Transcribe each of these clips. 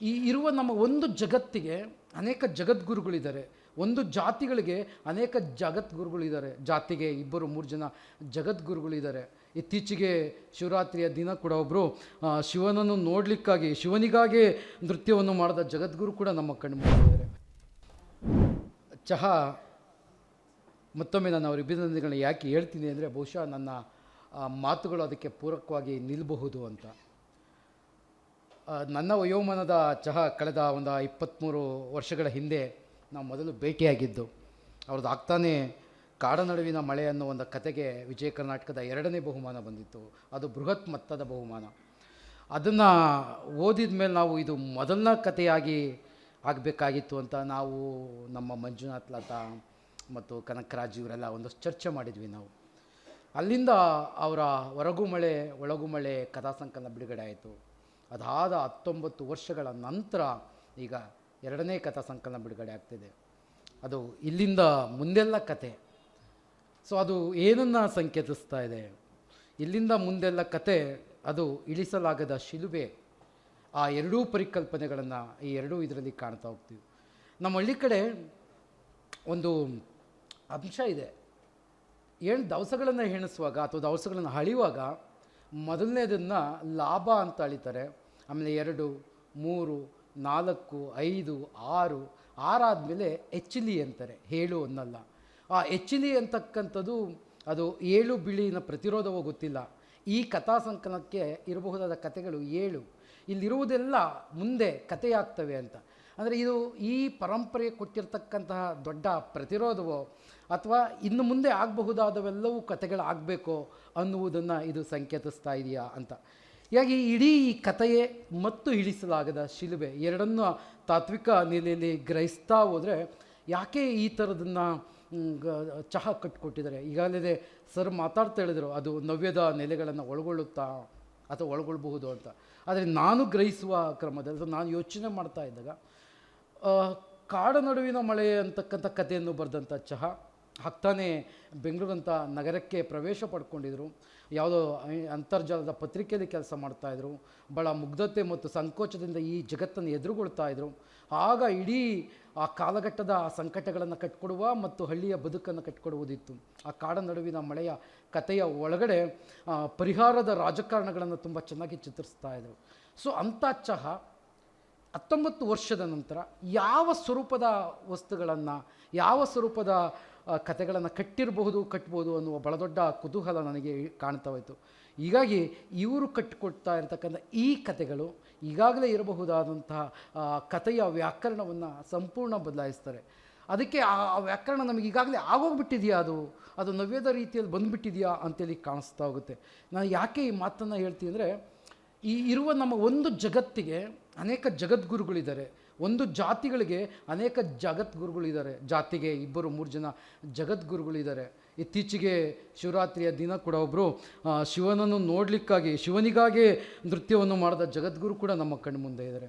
ಈ ಇರುವ ನಮ್ಮ ಒಂದು ಜಗತ್ತಿಗೆ ಅನೇಕ ಜಗದ್ಗುರುಗಳಿದ್ದಾರೆ. ಒಂದು ಜಾತಿಗಳಿಗೆ ಅನೇಕ ಜಗದ್ಗುರುಗಳಿದ್ದಾರೆ. ಜಾತಿಗೆ ಇಬ್ಬರು ಮೂರು ಜನ ಜಗದ್ಗುರುಗಳಿದ್ದಾರೆ. ಇತ್ತೀಚೆಗೆ ಶಿವರಾತ್ರಿಯ ದಿನ ಕೂಡ ಒಬ್ಬರು ಶಿವನನ್ನು ನೋಡಲಿಕ್ಕಾಗಿ, ಶಿವನಿಗಾಗಿ ನೃತ್ಯವನ್ನು ಮಾಡಿದ ಜಗದ್ಗುರು ಕೂಡ ನಮ್ಮ ಕಣ್ಣು ಚಹಾ, ಮತ್ತೊಮ್ಮೆ ನಾನು ಅವರ ಅಭಿನಂದನೆಗಳನ್ನ ಯಾಕೆ ಹೇಳ್ತೀನಿ ಅಂದರೆ ಬಹುಶಃ ನನ್ನ ಮಾತುಗಳು ಅದಕ್ಕೆ ಪೂರಕವಾಗಿ ನಿಲ್ಲಬಹುದು ಅಂತ. ನನ್ನ ವಯೋಮಾನದ ಚಹಾ ಕಳೆದ ಒಂದು ಇಪ್ಪತ್ತ್ಮೂರು ವರ್ಷಗಳ ಹಿಂದೆ ನಾವು ಮೊದಲು ಭೇಟಿಯಾಗಿದ್ದು, ಅವ್ರದ್ದು ಆಗ್ತಾನೆ ಕಾಡ ನಡುವಿನ ಮಳೆ ಅನ್ನೋ ಒಂದು ಕತೆಗೆ ವಿಜಯ ಕರ್ನಾಟಕದ ಎರಡನೇ ಬಹುಮಾನ ಬಂದಿತ್ತು. ಅದು ಬೃಹತ್ ಮೊತ್ತದ ಬಹುಮಾನ. ಅದನ್ನು ಓದಿದ ಮೇಲೆ ನಾವು ಇದು ಮೊದಲನೇ ಕಥೆಯಾಗಿ ಆಗಬೇಕಾಗಿತ್ತು ಅಂತ ನಾವು ನಮ್ಮ ಮಂಜುನಾಥ್ ಲತಾ ಮತ್ತು ಕನಕರಾಜ್ ಇವರೆಲ್ಲ ಒಂದಷ್ಟು ಚರ್ಚೆ ಮಾಡಿದ್ವಿ ನಾವು. ಅಲ್ಲಿಂದ ಅವರ ಹೊರಗು ಮಳೆ, ಒಳಗು ಮಳೆ ಕಥಾ ಸಂಕಲನ ಬಿಡುಗಡೆ ಆಯಿತು. ಅದಾದ ಹತ್ತೊಂಬತ್ತು ವರ್ಷಗಳ ನಂತರ ಈಗ ಎರಡನೇ ಕಥಾ ಸಂಕಲನ ಬಿಡುಗಡೆ ಆಗ್ತಿದೆ. ಅದು ಇಲ್ಲಿಂದ ಮುಂದೆಲ್ಲ ಕತೆ. ಸೊ ಅದು ಏನನ್ನು ಸಂಕೇತಿಸ್ತಾ ಇದೆ? ಇಲ್ಲಿಂದ ಮುಂದೆಲ್ಲ ಕತೆ, ಅದು ಇಳಿಸಲಾಗದ ಶಿಲುಬೆ. ಆ ಎರಡೂ ಪರಿಕಲ್ಪನೆಗಳನ್ನು ಈ ಎರಡೂ ಇದರಲ್ಲಿ ಕಾಣ್ತಾ ಹೋಗ್ತೀವಿ. ನಮ್ಮ ಹಳ್ಳಿ ಕಡೆ ಒಂದು ಅಂಶ ಇದೆ. ಏನು ದವಸಗಳನ್ನು ಹೆಣಿಸುವಾಗ ಅಥವಾ ದವಸಗಳನ್ನು ಅಳಿಯುವಾಗ ಮೊದಲನೇದನ್ನು ಲಾಭ ಅಂತ ಅಳಿತಾರೆ. ಆಮೇಲೆ ಎರಡು, ಮೂರು, ನಾಲ್ಕು, ಐದು, ಆರು, ಆರಾದಮೇಲೆ ಎಚ್ಚಿಲಿ ಅಂತಾರೆ, ಹೇಳು ಅನ್ನಲ್ಲ. ಆ ಎಚ್ಚಿಲಿ ಅಂತಕ್ಕಂಥದ್ದು ಅದು ಏಳು ಬಿಳಿನ ಪ್ರತಿರೋಧವೋ ಗೊತ್ತಿಲ್ಲ. ಈ ಕಥಾ ಸಂಕಲನಕ್ಕೆ ಇರಬಹುದಾದ ಕಥೆಗಳು ಏಳು. ಇಲ್ಲಿರುವುದೆಲ್ಲ ಮುಂದೆ ಕಥೆಯಾಗ್ತವೆ ಅಂತ. ಅಂದರೆ ಇದು ಈ ಪರಂಪರೆ ಕೊಟ್ಟಿರ್ತಕ್ಕಂತಹ ದೊಡ್ಡ ಪ್ರತಿರೋಧವೋ ಅಥವಾ ಇನ್ನು ಮುಂದೆ ಆಗಬಹುದಾದವೆಲ್ಲವೂ ಕಥೆಗಳಾಗಬೇಕು ಅನ್ನುವುದನ್ನು ಇದು ಸಂಕೇತಿಸ್ತಾ ಇದೆಯಾ ಅಂತ. ಹೀಗಾಗಿ ಇಡೀ ಈ ಕಥೆಯೇ ಮತ್ತು ಇಳಿಸಲಾಗದ ಶಿಲುಬೆ. ಎರಡನ್ನು ತಾತ್ವಿಕ ನೆಲೆಯಲ್ಲಿ ಗ್ರಹಿಸ್ತಾ ಹೋದರೆ ಯಾಕೆ ಈ ಥರದನ್ನು ಚಹಾ ಕಟ್ಕೊಟ್ಟಿದ್ದಾರೆ? ಈಗಾಗಲೇ ಸರ್ ಮಾತಾಡ್ತಾ ಹೇಳಿದರು, ಅದು ನವ್ಯದ ನೆಲೆಗಳನ್ನು ಒಳಗೊಳ್ಳುತ್ತಾ ಅಥವಾ ಒಳಗೊಳ್ಳಬಹುದು ಅಂತ. ಆದರೆ ನಾನು ಗ್ರಹಿಸುವ ಕ್ರಮದಲ್ಲಿ ನಾನು ಯೋಚನೆ ಮಾಡ್ತಾ ಇದ್ದಾಗ ಕಾಡ ನಡುವಿನ ಮಳೆ ಅಂತಕ್ಕಂಥ ಕಥೆಯನ್ನು ಬರೆದಂಥ ಚಹಾ ಹಾಕ್ತಾನೆ ಬೆಂಗಳೂರಂಥ ನಗರಕ್ಕೆ ಪ್ರವೇಶ ಪಡ್ಕೊಂಡಿದ್ರು. ಯಾವುದೋ ಅಂತರ್ಜಾಲದ ಪತ್ರಿಕೆಯಲ್ಲಿ ಕೆಲಸ ಮಾಡ್ತಾಯಿದ್ರು ಭಾಳ ಮುಗ್ಧತೆ ಮತ್ತು ಸಂಕೋಚದಿಂದ ಈ ಜಗತ್ತನ್ನು ಎದುರುಗೊಳ್ತಾ ಇದ್ದರು ಆಗ ಇಡೀ ಆ ಕಾಲಘಟ್ಟದ ಸಂಕಟಗಳನ್ನು ಕಟ್ಕೊಡುವ ಮತ್ತು ಹಳ್ಳಿಯ ಬದುಕನ್ನು ಕಟ್ಕೊಡುವುದಿತ್ತು. ಆ ಕಾಡ ನಡುವಿನ ಮಳೆಯ ಕಥೆಯ ಒಳಗಡೆ ಪರಿಹಾರದ ರಾಜಕಾರಣಗಳನ್ನು ತುಂಬ ಚೆನ್ನಾಗಿ ಚಿತ್ರಿಸ್ತಾ ಇದ್ರು. ಸೊ ಅಂಥ ಚಹಾ ಹತ್ತೊಂಬತ್ತು ವರ್ಷದ ನಂತರ ಯಾವ ಸ್ವರೂಪದ ವಸ್ತುಗಳನ್ನು, ಯಾವ ಸ್ವರೂಪದ ಕಥೆಗಳನ್ನು ಕಟ್ಟಿರಬಹುದು, ಕಟ್ಬೋದು ಅನ್ನುವ ಬಹಳ ದೊಡ್ಡ ಕುತೂಹಲ ನನಗೆ ಕಾಣ್ತಾ ಹೋಯಿತು. ಹೀಗಾಗಿ ಇವರು ಕಟ್ಟಿಕೊಡ್ತಾ ಇರತಕ್ಕಂಥ ಈ ಕಥೆಗಳು ಈಗಾಗಲೇ ಇರಬಹುದಾದಂತಹ ಕಥೆಯ ವ್ಯಾಕರಣವನ್ನು ಸಂಪೂರ್ಣ ಬದಲಾಯಿಸ್ತಾರೆ. ಅದಕ್ಕೆ ಆ ವ್ಯಾಕರಣ ನಮಗೆ ಈಗಾಗಲೇ ಆಗೋಗ್ಬಿಟ್ಟಿದೆಯಾ ಅದು? ಅದು ನವ್ಯದ ರೀತಿಯಲ್ಲಿ ಬಂದುಬಿಟ್ಟಿದೆಯಾ ಅಂತೇಳಿ ಕಾಣಿಸ್ತಾ ಹೋಗುತ್ತೆ. ನಾನು ಯಾಕೆ ಈ ಮಾತನ್ನು ಹೇಳ್ತೀನಿ ಅಂದರೆ, ಈ ಇರುವ ನಮ್ಮ ಒಂದು ಜಗತ್ತಿಗೆ ಅನೇಕ ಜಗದ್ಗುರುಗಳಿದ್ದಾರೆ. ಒಂದು ಜಾತಿಗಳಿಗೆ ಅನೇಕ ಜಗದ್ಗುರುಗಳಿದ್ದಾರೆ. ಜಾತಿಗೆ ಇಬ್ಬರು, ಮೂರು ಜನ ಜಗದ್ಗುರುಗಳಿದ್ದಾರೆ. ಇತ್ತೀಚೆಗೆ ಶಿವರಾತ್ರಿಯ ದಿನ ಕೂಡ ಒಬ್ಬರು ಶಿವನನ್ನು ನೋಡಲಿಕ್ಕಾಗಿ, ಶಿವನಿಗಾಗಿ ನೃತ್ಯವನ್ನು ಮಾಡಿದ ಜಗದ್ಗುರು ಕೂಡ ನಮ್ಮ ಕಣ್ಣು ಮುಂದೆ ಇದ್ದಾರೆ.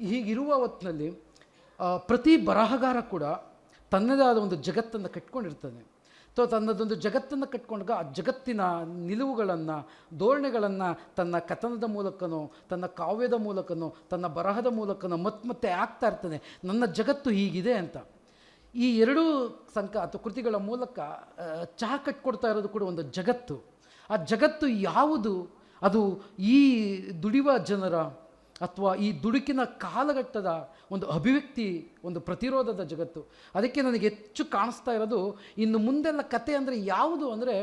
ಹೀಗಿರುವ ಹೊತ್ತಿನಲ್ಲಿ ಪ್ರತಿ ಬರಹಗಾರ ಕೂಡ ತನ್ನದೇ ಆದ ಒಂದು ಜಗತ್ತನ್ನು ಕಟ್ಕೊಂಡಿರ್ತಾನೆ. ಸೊ ತನ್ನದೊಂದು ಜಗತ್ತನ್ನು ಕಟ್ಕೊಂಡಾಗ ಆ ಜಗತ್ತಿನ ನಿಲುವುಗಳನ್ನು, ಧೋರಣೆಗಳನ್ನು ತನ್ನ ಕಥನದ ಮೂಲಕನೋ, ತನ್ನ ಕಾವ್ಯದ ಮೂಲಕನೋ, ತನ್ನ ಬರಹದ ಮೂಲಕನೋ ಮತ್ತೆ ಮತ್ತೆ ಆಗ್ತಾ ಇರ್ತಾನೆ ನನ್ನ ಜಗತ್ತು ಹೀಗಿದೆ ಅಂತ. ಈ ಎರಡೂ ಸಂಕ, ಅಥವಾ ಕೃತಿಗಳ ಮೂಲಕ ಚಹ ಕಟ್ಕೊಡ್ತಾ ಇರೋದು ಕೂಡ ಒಂದು ಜಗತ್ತು. ಆ ಜಗತ್ತು ಯಾವುದು? ಅದು ಈ ದುಡಿಯುವ ಜನರ ಅಥವಾ ಈ ದುಡುಕಿನ ಕಾಲಘಟ್ಟದ ಒಂದು ಅಭಿವ್ಯಕ್ತಿ, ಒಂದು ಪ್ರತಿರೋಧದ ಜಗತ್ತು. ಅದಕ್ಕೆ ನನಗೆ ಹೆಚ್ಚು ಕಾಣಿಸ್ತಾ ಇರೋದು, ಇನ್ನು ಮುಂದೆಲ್ಲ ಕತೆ ಅಂದರೆ ಯಾವುದು ಅಂದರೆ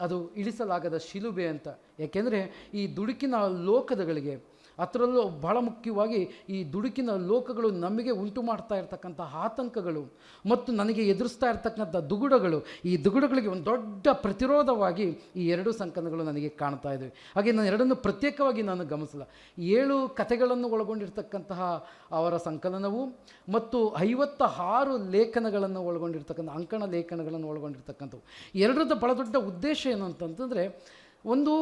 ಅದು ಇಳಿಸಲಾಗದ ಶಿಲುಬೆ ಅಂತ. ಯಾಕೆಂದರೆ ಈ ದುಡುಕಿನ ಲೋಕದಗಳಿಗೆ ಅದರಲ್ಲೂ ಬಹಳ ಮುಖ್ಯವಾಗಿ ಈ ದುಡುಕಿನ ಲೋಕಗಳು ನಮಗೆ ಉಂಟು ಮಾಡ್ತಾ ಇರ್ತಕ್ಕಂಥ ಆತಂಕಗಳು ಮತ್ತು ನನಗೆ ಎದುರಿಸ್ತಾ ಇರ್ತಕ್ಕಂಥ ದುಗುಡಗಳು. ಈ ದುಗುಡಗಳಿಗೆ ಒಂದು ದೊಡ್ಡ ಪ್ರತಿರೋಧವಾಗಿ ಈ ಎರಡು ಸಂಕಲನಗಳು ನನಗೆ ಕಾಣ್ತಾ ಇದ್ದಾವೆ. ಹಾಗೆ ನಾನು ಎರಡನ್ನು ಪ್ರತ್ಯೇಕವಾಗಿ ನಾನು ಗಮನಿಸಲ್ಲ. ಏಳು ಕಥೆಗಳನ್ನು ಒಳಗೊಂಡಿರ್ತಕ್ಕಂತಹ ಅವರ ಸಂಕಲನವು ಮತ್ತು ಐವತ್ತ ಆರು ಲೇಖನಗಳನ್ನು ಒಳಗೊಂಡಿರ್ತಕ್ಕಂಥ, ಅಂಕಣ ಲೇಖನಗಳನ್ನು ಒಳಗೊಂಡಿರ್ತಕ್ಕಂಥವು. ಎರಡರದ ಬಹಳ ದೊಡ್ಡ ಉದ್ದೇಶ ಏನು ಅಂತಂತಂದರೆ, ಒಂದು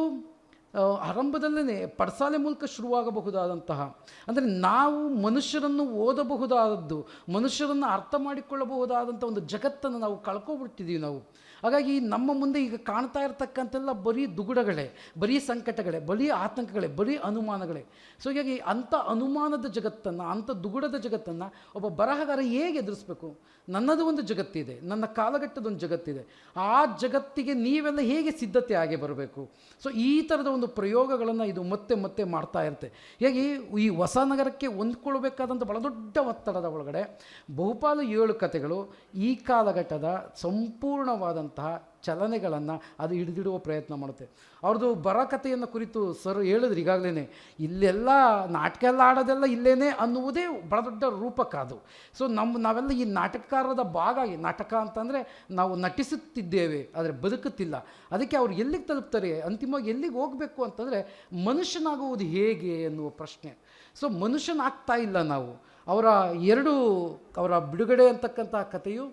ಆರಂಭದಲ್ಲೇ ಪಡಸಾಲೆ ಮೂಲಕ ಶುರುವಾಗಬಹುದಾದಂತಹ. ಅಂದರೆ ನಾವು ಮನುಷ್ಯರನ್ನು ಓದಬಹುದಾದದ್ದು, ಮನುಷ್ಯರನ್ನು ಅರ್ಥ ಮಾಡಿಕೊಳ್ಳಬಹುದಾದಂಥ ಒಂದು ಜಗತ್ತನ್ನು ನಾವು ಕಳ್ಕೊಬಿಟ್ಟಿದ್ದೀವಿ ನಾವು. ಹಾಗಾಗಿ ನಮ್ಮ ಮುಂದೆ ಈಗ ಕಾಣ್ತಾ ಇರತಕ್ಕಂತೆಲ್ಲ ಬರೀ ದುಗುಡಗಳೇ, ಬರೀ ಸಂಕಟಗಳೇ, ಬರೀ ಆತಂಕಗಳೇ, ಬರೀ ಅನುಮಾನಗಳೇ. ಸೊ ಹೀಗಾಗಿ ಅಂಥ ಅನುಮಾನದ ಜಗತ್ತನ್ನು, ಅಂಥ ದುಗುಡದ ಜಗತ್ತನ್ನು ಒಬ್ಬ ಬರಹಗಾರ ಹೇಗೆ ಎದುರಿಸ್ಬೇಕು? ನನ್ನದು ಒಂದು ಜಗತ್ತಿದೆ, ನನ್ನ ಕಾಲಘಟ್ಟದೊಂದು ಜಗತ್ತಿದೆ. ಆ ಜಗತ್ತಿಗೆ ನೀವೆಲ್ಲ ಹೇಗೆ ಸಿದ್ಧತೆ ಆಗಿ ಬರಬೇಕು? ಸೊ ಈ ಥರದ ಒಂದು ಪ್ರಯೋಗಗಳನ್ನು ಇದು ಮತ್ತೆ ಮತ್ತೆ ಮಾಡ್ತಾ ಇರುತ್ತೆ. ಹೀಗಾಗಿ ಈ ಹೊಸ ನಗರಕ್ಕೆ ಹೊಂದ್ಕೊಳ್ಬೇಕಾದಂಥ ಬಹಳ ದೊಡ್ಡ ಒತ್ತಡದ ಒಳಗಡೆ ಬಹುಪಾಲು ಏಳು ಕಥೆಗಳು ಈ ಕಾಲಘಟ್ಟದ ಸಂಪೂರ್ಣವಾದಂತಹ ಚಲನೆಗಳನ್ನು ಅದು ಹಿಡಿದಿಡುವ ಪ್ರಯತ್ನ ಮಾಡುತ್ತೆ. ಅವ್ರದ್ದು ಬರಕತೆಯನ್ನು ಕುರಿತು ಸರ್ ಹೇಳಿದ್ರು ಈಗಾಗಲೇ ಇಲ್ಲೆಲ್ಲ ನಾಟಕ ಎಲ್ಲ ಆಡೋದೆಲ್ಲ ಇಲ್ಲೇನೆ ಅನ್ನುವುದೇ ಬಹಳ ದೊಡ್ಡ ರೂಪಕ ಅದು. ಸೊ ನಮ್ಮ ನಾವೆಲ್ಲ ಈ ನಾಟಕಕಾರದ ಭಾಗ, ಈ ನಾಟಕ ಅಂತಂದರೆ ನಾವು ನಟಿಸುತ್ತಿದ್ದೇವೆ, ಆದರೆ ಬದುಕುತ್ತಿಲ್ಲ. ಅದಕ್ಕೆ ಅವ್ರು ಎಲ್ಲಿಗೆ ತಲುಪ್ತಾರೆ, ಅಂತಿಮವಾಗಿ ಎಲ್ಲಿಗೆ ಹೋಗಬೇಕು ಅಂತಂದರೆ ಮನುಷ್ಯನಾಗುವುದು ಹೇಗೆ ಎನ್ನುವ ಪ್ರಶ್ನೆ. ಸೊ ಮನುಷ್ಯನಾಗ್ತಾ ಇಲ್ಲ ನಾವು. ಅವರ ಎರಡು, ಅವರ ಬಿಡುಗಡೆ ಅಂತಕ್ಕಂಥ ಕಥೆಯು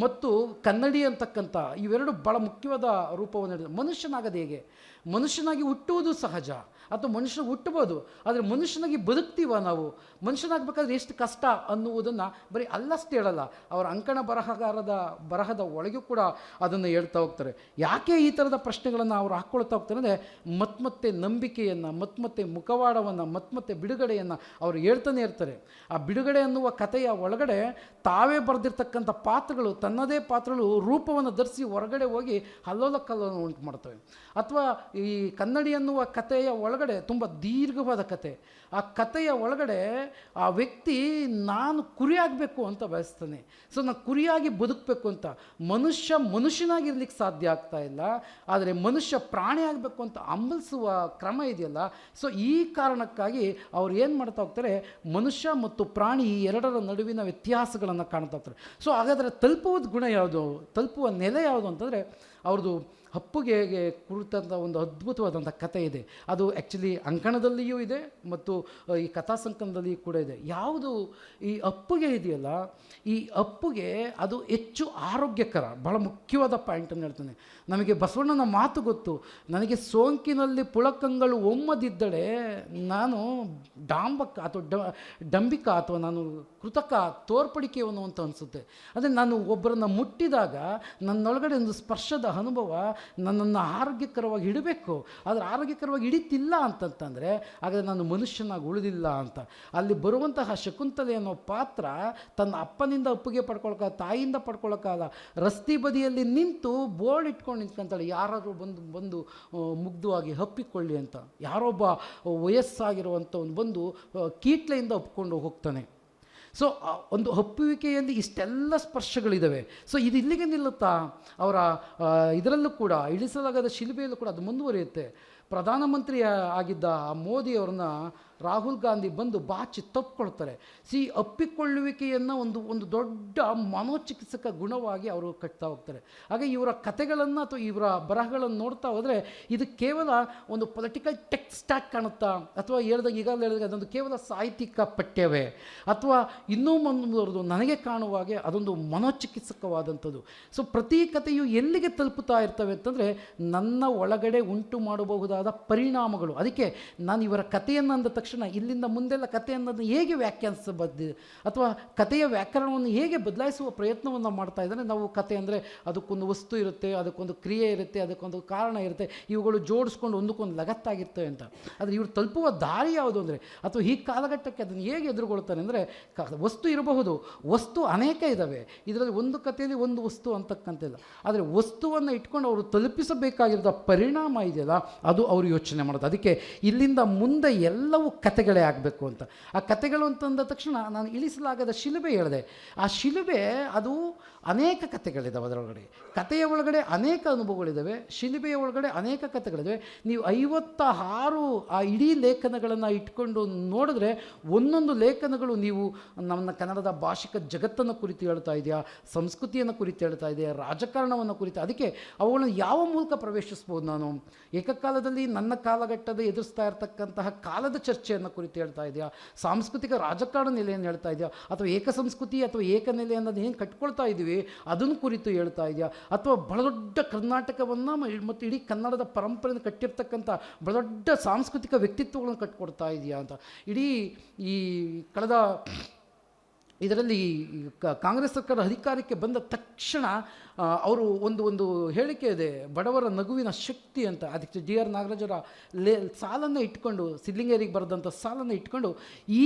ಮತ್ತು ಕನ್ನಡಿ ಅಂತಕ್ಕಂಥ ಇವೆರಡು ಭಾಳ ಮುಖ್ಯವಾದ ರೂಪವನ್ನು ಮನುಷ್ಯನಾಗದು ಹೇಗೆ? ಮನುಷ್ಯನಾಗಿ ಹುಟ್ಟುವುದು ಸಹಜ. ಅಥವಾ ಮನುಷ್ಯ ಹುಟ್ಟಬೋದು. ಆದರೆ ಮನುಷ್ಯನಾಗಿ ಬದುಕ್ತೀವ ನಾವು? ಮನುಷ್ಯನಾಗಬೇಕಾದ್ರೆ ಎಷ್ಟು ಕಷ್ಟ ಅನ್ನುವುದನ್ನು ಬರೀ ಅಲ್ಲಷ್ಟೇ ಹೇಳಲ್ಲ. ಅವರ ಅಂಕಣ ಬರಹಗಾರದ, ಬರಹದ ಒಳಗೂ ಕೂಡ ಅದನ್ನು ಹೇಳ್ತಾ ಹೋಗ್ತಾರೆ. ಯಾಕೆ ಈ ಥರದ ಪ್ರಶ್ನೆಗಳನ್ನು ಅವರು ಹಾಕ್ಕೊಳ್ತಾ ಹೋಗ್ತಾರೆ ಅಂದರೆ ಮತ್ಮತ್ತೆ ನಂಬಿಕೆಯನ್ನು ಮತ್ಮತ್ತೆ ಮುಖವಾಡವನ್ನು ಮತ್ಮತ್ತೆ ಬಿಡುಗಡೆಯನ್ನು ಅವರು ಹೇಳ್ತಾನೆ ಇರ್ತಾರೆ. ಆ ಬಿಡುಗಡೆ ಅನ್ನುವ ಕಥೆಯ ಒಳಗಡೆ ತಾವೇ ಬರೆದಿರ್ತಕ್ಕಂಥ ಪಾತ್ರಗಳು ತನ್ನದೇ ಪಾತ್ರಗಳು ರೂಪವನ್ನು ಧರಿಸಿ ಹೊರಗಡೆ ಹೋಗಿ ಹಲ್ಲೋಲ ಕಲ್ಲೋಲ ಉಂಟು ಮಾಡ್ತವೆ. ಅಥವಾ ಈ ಕನ್ನಡಿ ಅನ್ನುವ ಕಥೆಯ ಒಳಗಡೆ ತುಂಬ ದೀರ್ಘವಾದ ಕತೆ. ಆ ಕಥೆಯ ಒಳಗಡೆ ಆ ವ್ಯಕ್ತಿ ನಾನು ಕುರಿಯಾಗಬೇಕು ಅಂತ ಬಯಸ್ತಾನೆ. ಸೊ ನಾನು ಕುರಿಯಾಗಿ ಬದುಕಬೇಕು ಅಂತ. ಮನುಷ್ಯ ಮನುಷ್ಯನಾಗಿರ್ಲಿಕ್ಕೆ ಸಾಧ್ಯ ಆಗ್ತಾ ಇಲ್ಲ. ಆದರೆ ಮನುಷ್ಯ ಪ್ರಾಣಿ ಆಗಬೇಕು ಅಂತ ಹಂಬಲಿಸುವ ಕ್ರಮ ಇದೆಯಲ್ಲ. ಸೊ ಈ ಕಾರಣಕ್ಕಾಗಿ ಅವ್ರು ಏನು ಮಾಡ್ತಾ ಹೋಗ್ತಾರೆ? ಮನುಷ್ಯ ಮತ್ತು ಪ್ರಾಣಿ ಈ ಎರಡರ ನಡುವಿನ ವ್ಯತ್ಯಾಸಗಳನ್ನು ಕಾಣ್ತಾ ಹೋಗ್ತಾರೆ. ಸೊ ಹಾಗಾದರೆ ತಲುಪುವ ಗುಣ ಯಾವುದು? ತಲುಪುವ ನೆಲೆ ಯಾವುದು ಅಂತಂದರೆ, ಅವ್ರದ್ದು ಹಪ್ಪುಗೆಗೆ ಕುರಿತಂಥ ಒಂದು ಅದ್ಭುತವಾದಂಥ ಕಥೆ ಇದೆ. ಅದು ಆ್ಯಕ್ಚುಲಿ ಅಂಕಣದಲ್ಲಿಯೂ ಇದೆ ಮತ್ತು ಈ ಕಥಾ ಸಂಕಲನದಲ್ಲಿಯೂ ಕೂಡ ಇದೆ. ಯಾವುದು ಈ ಅಪ್ಪುಗೆ ಇದೆಯಲ್ಲ, ಈ ಅಪ್ಪುಗೆ ಅದು ಹೆಚ್ಚು ಆರೋಗ್ಯಕರ, ಬಹಳ ಮುಖ್ಯವಾದ ಪಾಯಿಂಟನ್ನು ಹೇಳ್ತಾನೆ. ನಮಗೆ ಬಸವಣ್ಣನ ಮಾತು ಗೊತ್ತು, ನನಗೆ ಸೋಂಕಿನಲ್ಲಿ ಪುಳಕಂಗಳು ಒಮ್ಮದಿದ್ದಳೆ ನಾನು ಡಾಂಬಕ್ಕ ಅಥವಾ ಡ, ಡಂಬಿಕ ಅಥವಾ ನಾನು ಕೃತಕ ತೋರ್ಪಡಿಕೆಯವನು ಅಂತ ಅನಿಸುತ್ತೆ. ಅಂದರೆ ನಾನು ಒಬ್ಬರನ್ನು ಮುಟ್ಟಿದಾಗ ನನ್ನೊಳಗಡೆ ಒಂದು ಸ್ಪರ್ಶದ ಅನುಭವ ನನ್ನನ್ನು ಆರೋಗ್ಯಕರವಾಗಿ ಇಡಬೇಕು. ಆದರೆ ಆರೋಗ್ಯಕರವಾಗಿ ಹಿಡಿತಿಲ್ಲ ಅಂತಂತಂದರೆ, ಹಾಗಾದರೆ ನಾನು ಮನುಷ್ಯನಾಗಿ ಉಳಿದಿಲ್ಲ ಅಂತ. ಅಲ್ಲಿ ಬರುವಂತಹ ಶಕುಂತಲೆ ಅನ್ನೋ ಪಾತ್ರ ತನ್ನ ಅಪ್ಪನಿಂದ ಒಪ್ಪಿಗೆ ಪಡ್ಕೊಳಕ, ತಾಯಿಯಿಂದ ಪಡ್ಕೊಳಕ್ಕಾಗಲ್ಲ ರಸ್ತೆ ಬದಿಯಲ್ಲಿ ನಿಂತು ಬೋರ್ಡ್ ಇಟ್ಕೊಂಡು ನಿಂತ್ಕೊಂತಾಳೆ, ಯಾರಾದರೂ ಬಂದು ಬಂದು ಮುಗ್ಧವಾಗಿ ಹಪ್ಪಿಕೊಳ್ಳಿ ಅಂತ. ಯಾರೊಬ್ಬ ವಯಸ್ಸಾಗಿರುವಂಥ ಒಂದು ಬಂದು ಕೀಟ್ಲೆಯಿಂದ ಒಪ್ಕೊಂಡು ಹೋಗ್ತಾನೆ. ಸೊ ಒಂದು ಒಪ್ಪುವಿಕೆಯಲ್ಲಿ ಇಷ್ಟೆಲ್ಲ ಸ್ಪರ್ಶಗಳಿದ್ದಾವೆ ಸೊ ಇದು ಇಲ್ಲಿಗೆ ನಿಲ್ಲುತ್ತಾ, ಅವರ ಇದರಲ್ಲೂ ಕೂಡ, ಇಳಿಸಲಾಗದ ಶಿಲ್ಬೆಯಲ್ಲೂ ಕೂಡ ಅದು ಮುಂದುವರಿಯುತ್ತೆ. ಪ್ರಧಾನಮಂತ್ರಿ ಆಗಿದ್ದ ಮೋದಿ ಮೋದಿಯವ್ರನ್ನ ರಾಹುಲ್ ಗಾಂಧಿ ಬಂದು ಬಾಚಿ ತಪ್ಪಿಕೊಳ್ತಾರೆ ಸಿ, ಅಪ್ಪಿಕೊಳ್ಳುವಿಕೆಯನ್ನು ಒಂದು ಒಂದು ದೊಡ್ಡ ಮನೋಚಿಕಿತ್ಸಕ ಗುಣವಾಗಿ ಅವರು ಕಟ್ತಾ ಹೋಗ್ತಾರೆ. ಹಾಗೆ ಇವರ ಕಥೆಗಳನ್ನು ಅಥವಾ ಇವರ ಬರಹಗಳನ್ನು ನೋಡ್ತಾ ಹೋದರೆ ಇದು ಕೇವಲ ಒಂದು ಪೊಲಿಟಿಕಲ್ ಟೆಕ್ಸ್ಟ್ ಆಗಿ ಕಾಣುತ್ತಾ, ಅಥವಾ ಹೇಳ್ದಾಗ ಈಗಾಗಲೇ ಹೇಳಿದಾಗ ಅದೊಂದು ಕೇವಲ ಸಾಹಿತ್ಯಿಕ ಪಠ್ಯವೇ, ಅಥವಾ ಇನ್ನೂ ಮುಂದುವರೆದು ನನಗೆ ಕಾಣುವ ಹಾಗೆ ಅದೊಂದು ಮನೋಚಿಕಿತ್ಸಕವಾದಂಥದ್ದು. ಸೊ, ಪ್ರತಿ ಕಥೆಯು ಎಲ್ಲಿಗೆ ತಲುಪುತ್ತಾ ಇರ್ತವೆ ಅಂತಂದರೆ ನನ್ನ ಒಳಗಡೆ ಉಂಟು ಮಾಡಬಹುದಾದ ಪರಿಣಾಮಗಳು. ಅದಕ್ಕೆ ನಾನು ಇವರ ಕಥೆಯನ್ನು ಅಂದ ತಕ್ಷಣ ಇಲ್ಲಿಂದ ಮುಂದೆಲ್ಲ ಕಥೆಯನ್ನು ಹೇಗೆ ವ್ಯಾಖ್ಯಾನಿಸಬದ್ದಿದೆ ಅಥವಾ ಕಥೆಯ ವ್ಯಾಕರಣವನ್ನು ಹೇಗೆ ಬದಲಾಯಿಸುವ ಪ್ರಯತ್ನವನ್ನು ಮಾಡ್ತಾ ಇದ್ದಾರೆ. ನಾವು ಕತೆ ಅಂದರೆ ಅದಕ್ಕೊಂದು ವಸ್ತು ಇರುತ್ತೆ, ಅದಕ್ಕೊಂದು ಕ್ರಿಯೆ ಇರುತ್ತೆ, ಅದಕ್ಕೊಂದು ಕಾರಣ ಇರುತ್ತೆ, ಇವುಗಳು ಜೋಡಿಸ್ಕೊಂಡು ಒಂದಕ್ಕೊಂದು ಲಗತ್ತಾಗಿರ್ತವೆ ಅಂತ. ಆದರೆ ಇವರು ತಲುಪುವ ದಾರಿ ಯಾವುದು ಅಂದರೆ, ಅಥವಾ ಈ ಕಾಲಘಟ್ಟಕ್ಕೆ ಅದನ್ನು ಹೇಗೆ ಎದುರುಗೊಳ್ತಾರೆ ಅಂದರೆ ವಸ್ತು ಇರಬಹುದು, ವಸ್ತು ಅನೇಕ ಇದ್ದಾವೆ ಇದರಲ್ಲಿ ಒಂದು ಕಥೆಯಲ್ಲಿ ಒಂದು ವಸ್ತು ಅಂತಕ್ಕಂಥದ್ದು ಆದರೆ ವಸ್ತುವನ್ನು ಇಟ್ಕೊಂಡು ಅವರು ತಲುಪಿಸಬೇಕಾಗಿರೋ ಪರಿಣಾಮ ಇದೆಯಲ್ಲ, ಅದು ಅವರು ಯೋಚನೆ ಮಾಡೋದು ಅದಕ್ಕೆ ಇಲ್ಲಿಂದ ಮುಂದೆ ಎಲ್ಲವೂ ಕತೆಗಳೇ ಆಗಬೇಕು ಅಂತ. ಆ ಕತೆಗಳು ಅಂತಂದ ತಕ್ಷಣ ನಾನು ಇಳಿಸಲಾಗದ ಶಿಲುಬೆ ಹೇಳಿದೆ. ಆ ಶಿಲುಬೆ ಅದು ಅನೇಕ ಕತೆಗಳಿದ್ದಾವೆ ಅದರೊಳಗಡೆ. ಕತೆಯ ಒಳಗಡೆ ಅನೇಕ ಅನುಭವಗಳಿದ್ದಾವೆ ಶಿಲುಬೆಯ ಒಳಗಡೆ ಅನೇಕ ಕತೆಗಳಿದ್ದಾವೆ ನೀವು ಐವತ್ತ ಆರು ಆ ಇಡೀ ಲೇಖನಗಳನ್ನು ಇಟ್ಕೊಂಡು ನೋಡಿದ್ರೆ ಒಂದೊಂದು ಲೇಖನಗಳು ನೀವು ನಮ್ಮ ಕನ್ನಡದ ಭಾಷಿಕ ಜಗತ್ತನ್ನು ಕುರಿತು ಹೇಳ್ತಾ ಇದೆಯಾ, ಸಂಸ್ಕೃತಿಯನ್ನು ಕುರಿತು ಹೇಳ್ತಾ ಇದೆಯಾ, ರಾಜಕಾರಣವನ್ನು ಕುರಿತು, ಅದಕ್ಕೆ ಅವುಗಳನ್ನು ಯಾವ ಮೂಲಕ ಪ್ರವೇಶಿಸ್ಬೋದು ನಾನು? ಏಕಕಾಲದಲ್ಲಿ ನನ್ನ ಕಾಲಘಟ್ಟದ ಎದುರಿಸ್ತಾ ಇರತಕ್ಕಂತಹ ಕಾಲದ ಚರ್ಚೆ ಚರ್ಚೆಯನ್ನು ಕುರಿತು ಹೇಳ್ತಾ ಇದೆಯಾ? ಸಾಂಸ್ಕೃತಿಕ ರಾಜಕಾರಣ ನೆಲೆಯನ್ನು ಹೇಳ್ತಾ ಇದೆಯಾ? ಅಥವಾ ಏಕ ಸಂಸ್ಕೃತಿ ಅಥವಾ ಏಕನೆಲೆ ಅನ್ನೋದು ಏನು ಕಟ್ಕೊಳ್ತಾ ಇದ್ದೀವಿ ಅದನ್ನು ಕುರಿತು ಹೇಳ್ತಾ ಇದೆಯಾ. ಅಥವಾ ಬಹಳ ದೊಡ್ಡ ಕರ್ನಾಟಕವನ್ನು ಮತ್ತು ಇಡೀ ಕನ್ನಡದ ಪರಂಪರೆಯನ್ನು ಕಟ್ಟಿರ್ತಕ್ಕಂಥ ಬಹಳ ದೊಡ್ಡ ಸಾಂಸ್ಕೃತಿಕ ವ್ಯಕ್ತಿತ್ವಗಳನ್ನು ಕಟ್ಕೊಡ್ತಾ ಇದೆಯಾ ಅಂತ. ಇಡೀ ಈ ಕಳೆದ ಇದರಲ್ಲಿ ಕಾಂಗ್ರೆಸ್ ಸರ್ಕಾರ ಅಧಿಕಾರಕ್ಕೆ ಬಂದ ತಕ್ಷಣ ಆ, ಅವರು ಒಂದು ಒಂದು ಹೇಳಿಕೆ ಇದೆ ಬಡವರ ನಗುವಿನ ಶಕ್ತಿ ಅಂತ. ಅದಕ್ಕೆ ಜಿ ಆರ್ ನಾಗರಾಜರ ಲೇ ಸಾಲನ್ನು ಇಟ್ಕೊಂಡು ಸಿದ್ಲಿಂಗೇರಿಗೆ ಬರೆದಂಥ ಸಾಲನ್ನು ಇಟ್ಕೊಂಡು ಈ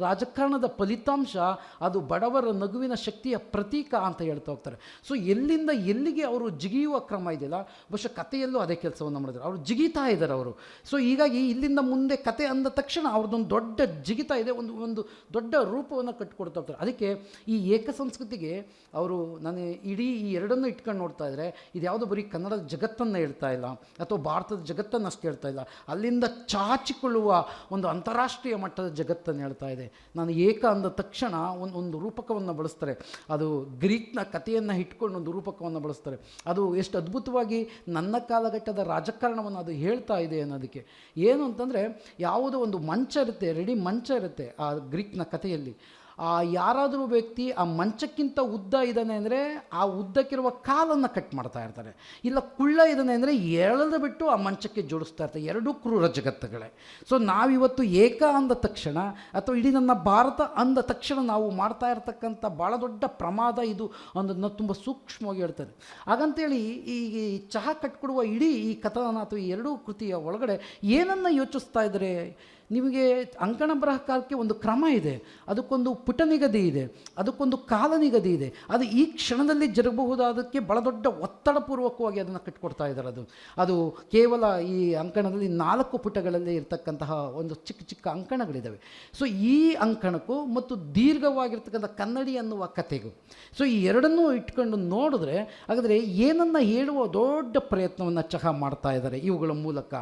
ರಾಜಕಾರಣದ ಫಲಿತಾಂಶ ಅದು ಬಡವರ ನಗುವಿನ ಶಕ್ತಿಯ ಪ್ರತೀಕ ಅಂತ ಹೇಳ್ತಾ ಹೋಗ್ತಾರೆ. ಸೊ ಎಲ್ಲಿಂದ ಎಲ್ಲಿಗೆ ಅವರು ಜಿಗಿಯುವ ಕ್ರಮ ಇದೆಯಲ್ಲ ಬಹುಶಃ ಕಥೆಯಲ್ಲೂ ಅದೇ ಕೆಲಸವನ್ನು ಮಾಡಿದ್ರು. ಅವರು ಜಿಗಿತಾ ಇದ್ದಾರೆ ಅವರು. ಸೊ ಹೀಗಾಗಿ ಇಲ್ಲಿಂದ ಮುಂದೆ ಕತೆ ಅಂದ ತಕ್ಷಣ ಅವ್ರದ್ದೊಂದು ದೊಡ್ಡ ಜಿಗಿತಾ ಇದೆ ಒಂದು ಒಂದು ದೊಡ್ಡ ರೂಪವನ್ನು ಕಟ್ಟಿಕೊಡ್ತಾ ಹೋಗ್ತಾರೆ. ಅದಕ್ಕೆ ಈ ಏಕ ಸಂಸ್ಕೃತಿಗೆ ಅವರು ನಾನು ಇಡೀ ಈ ಎರಡನ್ನೂ ಇಟ್ಕೊಂಡು ನೋಡ್ತಾ ಇದ್ದರೆ ಇದು ಯಾವುದೋ ಬರೀ ಕನ್ನಡದ ಜಗತ್ತನ್ನು ಹೇಳ್ತಾ ಇಲ್ಲ ಅಥವಾ ಭಾರತದ ಜಗತ್ತನ್ನು ಅಷ್ಟು ಹೇಳ್ತಾ ಇಲ್ಲ. ಅಲ್ಲಿಂದ ಚಾಚಿಕೊಳ್ಳುವ ಒಂದು ಅಂತಾರಾಷ್ಟ್ರೀಯ ಮಟ್ಟದ ಜಗತ್ತನ್ನು ಹೇಳ್ತಾ ಇದೆ. ನಾನು ಏಕ ಅಂದ ತಕ್ಷಣ ಒಂದು ಒಂದು ರೂಪಕವನ್ನು ಬಳಸ್ತಾರೆ. ಅದು ಗ್ರೀಕ್ನ ಕಥೆಯನ್ನು ಇಟ್ಕೊಂಡು ಒಂದು ರೂಪಕವನ್ನು ಬಳಸ್ತಾರೆ. ಅದು ಎಷ್ಟು ಅದ್ಭುತವಾಗಿ ನನ್ನ ಕಾಲಘಟ್ಟದ ರಾಜಕಾರಣವನ್ನು ಅದು ಹೇಳ್ತಾ ಇದೆ ಅನ್ನೋದಕ್ಕೆ. ಏನು ಅಂತಂದರೆ ಯಾವುದೋ ಒಂದು ಮಂಚ ಇರುತ್ತೆ, ರೆಡಿ ಮಂಚ ಇರುತ್ತೆ ಆ ಗ್ರೀಕ್ನ ಕಥೆಯಲ್ಲಿ. ಆ ಯಾರಾದರೂ ವ್ಯಕ್ತಿ ಆ ಮಂಚಕ್ಕಿಂತ ಉದ್ದ ಇದ್ದಾನೆ ಅಂದರೆ ಆ ಉದ್ದಕ್ಕಿರುವ ಕಾಲನ್ನು ಕಟ್ ಮಾಡ್ತಾ ಇರ್ತಾರೆ ಇಲ್ಲ ಕುಳ್ಳ ಇದ್ದಾನೆ ಅಂದರೆ ಎಳೆದು ಬಿಟ್ಟು ಆ ಮಂಚಕ್ಕೆ ಜೋಡಿಸ್ತಾ ಇರ್ತಾರೆ ಎರಡೂ ಕ್ರೂರ ಜಗತ್ತುಗಳೇ ಸೊ ನಾವಿವತ್ತು ಏಕ ಅಂದ ತಕ್ಷಣ ಅಥವಾ ಇಡೀ ನನ್ನ ಭಾರತ ಅಂದ ತಕ್ಷಣ ನಾವು ಮಾಡ್ತಾ ಇರತಕ್ಕಂಥ ಭಾಳ ದೊಡ್ಡ ಪ್ರಮಾದ ಇದು ಅನ್ನೋದನ್ನ ತುಂಬ ಸೂಕ್ಷ್ಮವಾಗಿ ಹೇಳ್ತಾರೆ. ಹಾಗಂತೇಳಿ ಈ ಚಹಾ ಕಟ್ಕೊಡುವ ಇಡೀ ಈ ಕಥನ ಅಥವಾ ಈ ಎರಡೂ ಕೃತಿಯ ಒಳಗಡೆ ಏನನ್ನು ಯೋಚಿಸ್ತಾ ಇದ್ದಾರೆ? ನಿಮಗೆ ಅಂಕಣ ಬರಹ ಕಾಲಕ್ಕೆ ಒಂದು ಕ್ರಮ ಇದೆ, ಅದಕ್ಕೊಂದು ಪುಟ ನಿಗದಿ ಇದೆ, ಅದಕ್ಕೊಂದು ಕಾಲ ನಿಗದಿ ಇದೆ, ಅದು ಈ ಕ್ಷಣದಲ್ಲಿ ಜರಗಬಹುದಾದಕ್ಕೆ ಬಹಳ ದೊಡ್ಡ ಒತ್ತಡಪೂರ್ವಕವಾಗಿ ಅದನ್ನು ಕಟ್ಕೊಡ್ತಾ ಇದ್ದಾರೆ ಅದು. ಅದು ಕೇವಲ ಈ ಅಂಕಣದಲ್ಲಿ ನಾಲ್ಕು ಪುಟಗಳಲ್ಲಿ ಇರತಕ್ಕಂತಹ ಒಂದು ಚಿಕ್ಕ ಚಿಕ್ಕ ಅಂಕಣಗಳಿದ್ದಾವೆ ಸೊ ಈ ಅಂಕಣಕ್ಕೂ ಮತ್ತು ದೀರ್ಘವಾಗಿರ್ತಕ್ಕಂಥ ಕನ್ನಡಿ ಅನ್ನುವ ಕಥೆಗೂ ಸೊ ಈ ಎರಡನ್ನೂ ಇಟ್ಕೊಂಡು ನೋಡಿದ್ರೆ ಹಾಗಾದರೆ ಏನನ್ನು ಹೇಳುವ ದೊಡ್ಡ ಪ್ರಯತ್ನವನ್ನು ಚಹಾ ಮಾಡ್ತಾ ಇದ್ದಾರೆ ಇವುಗಳ ಮೂಲಕ.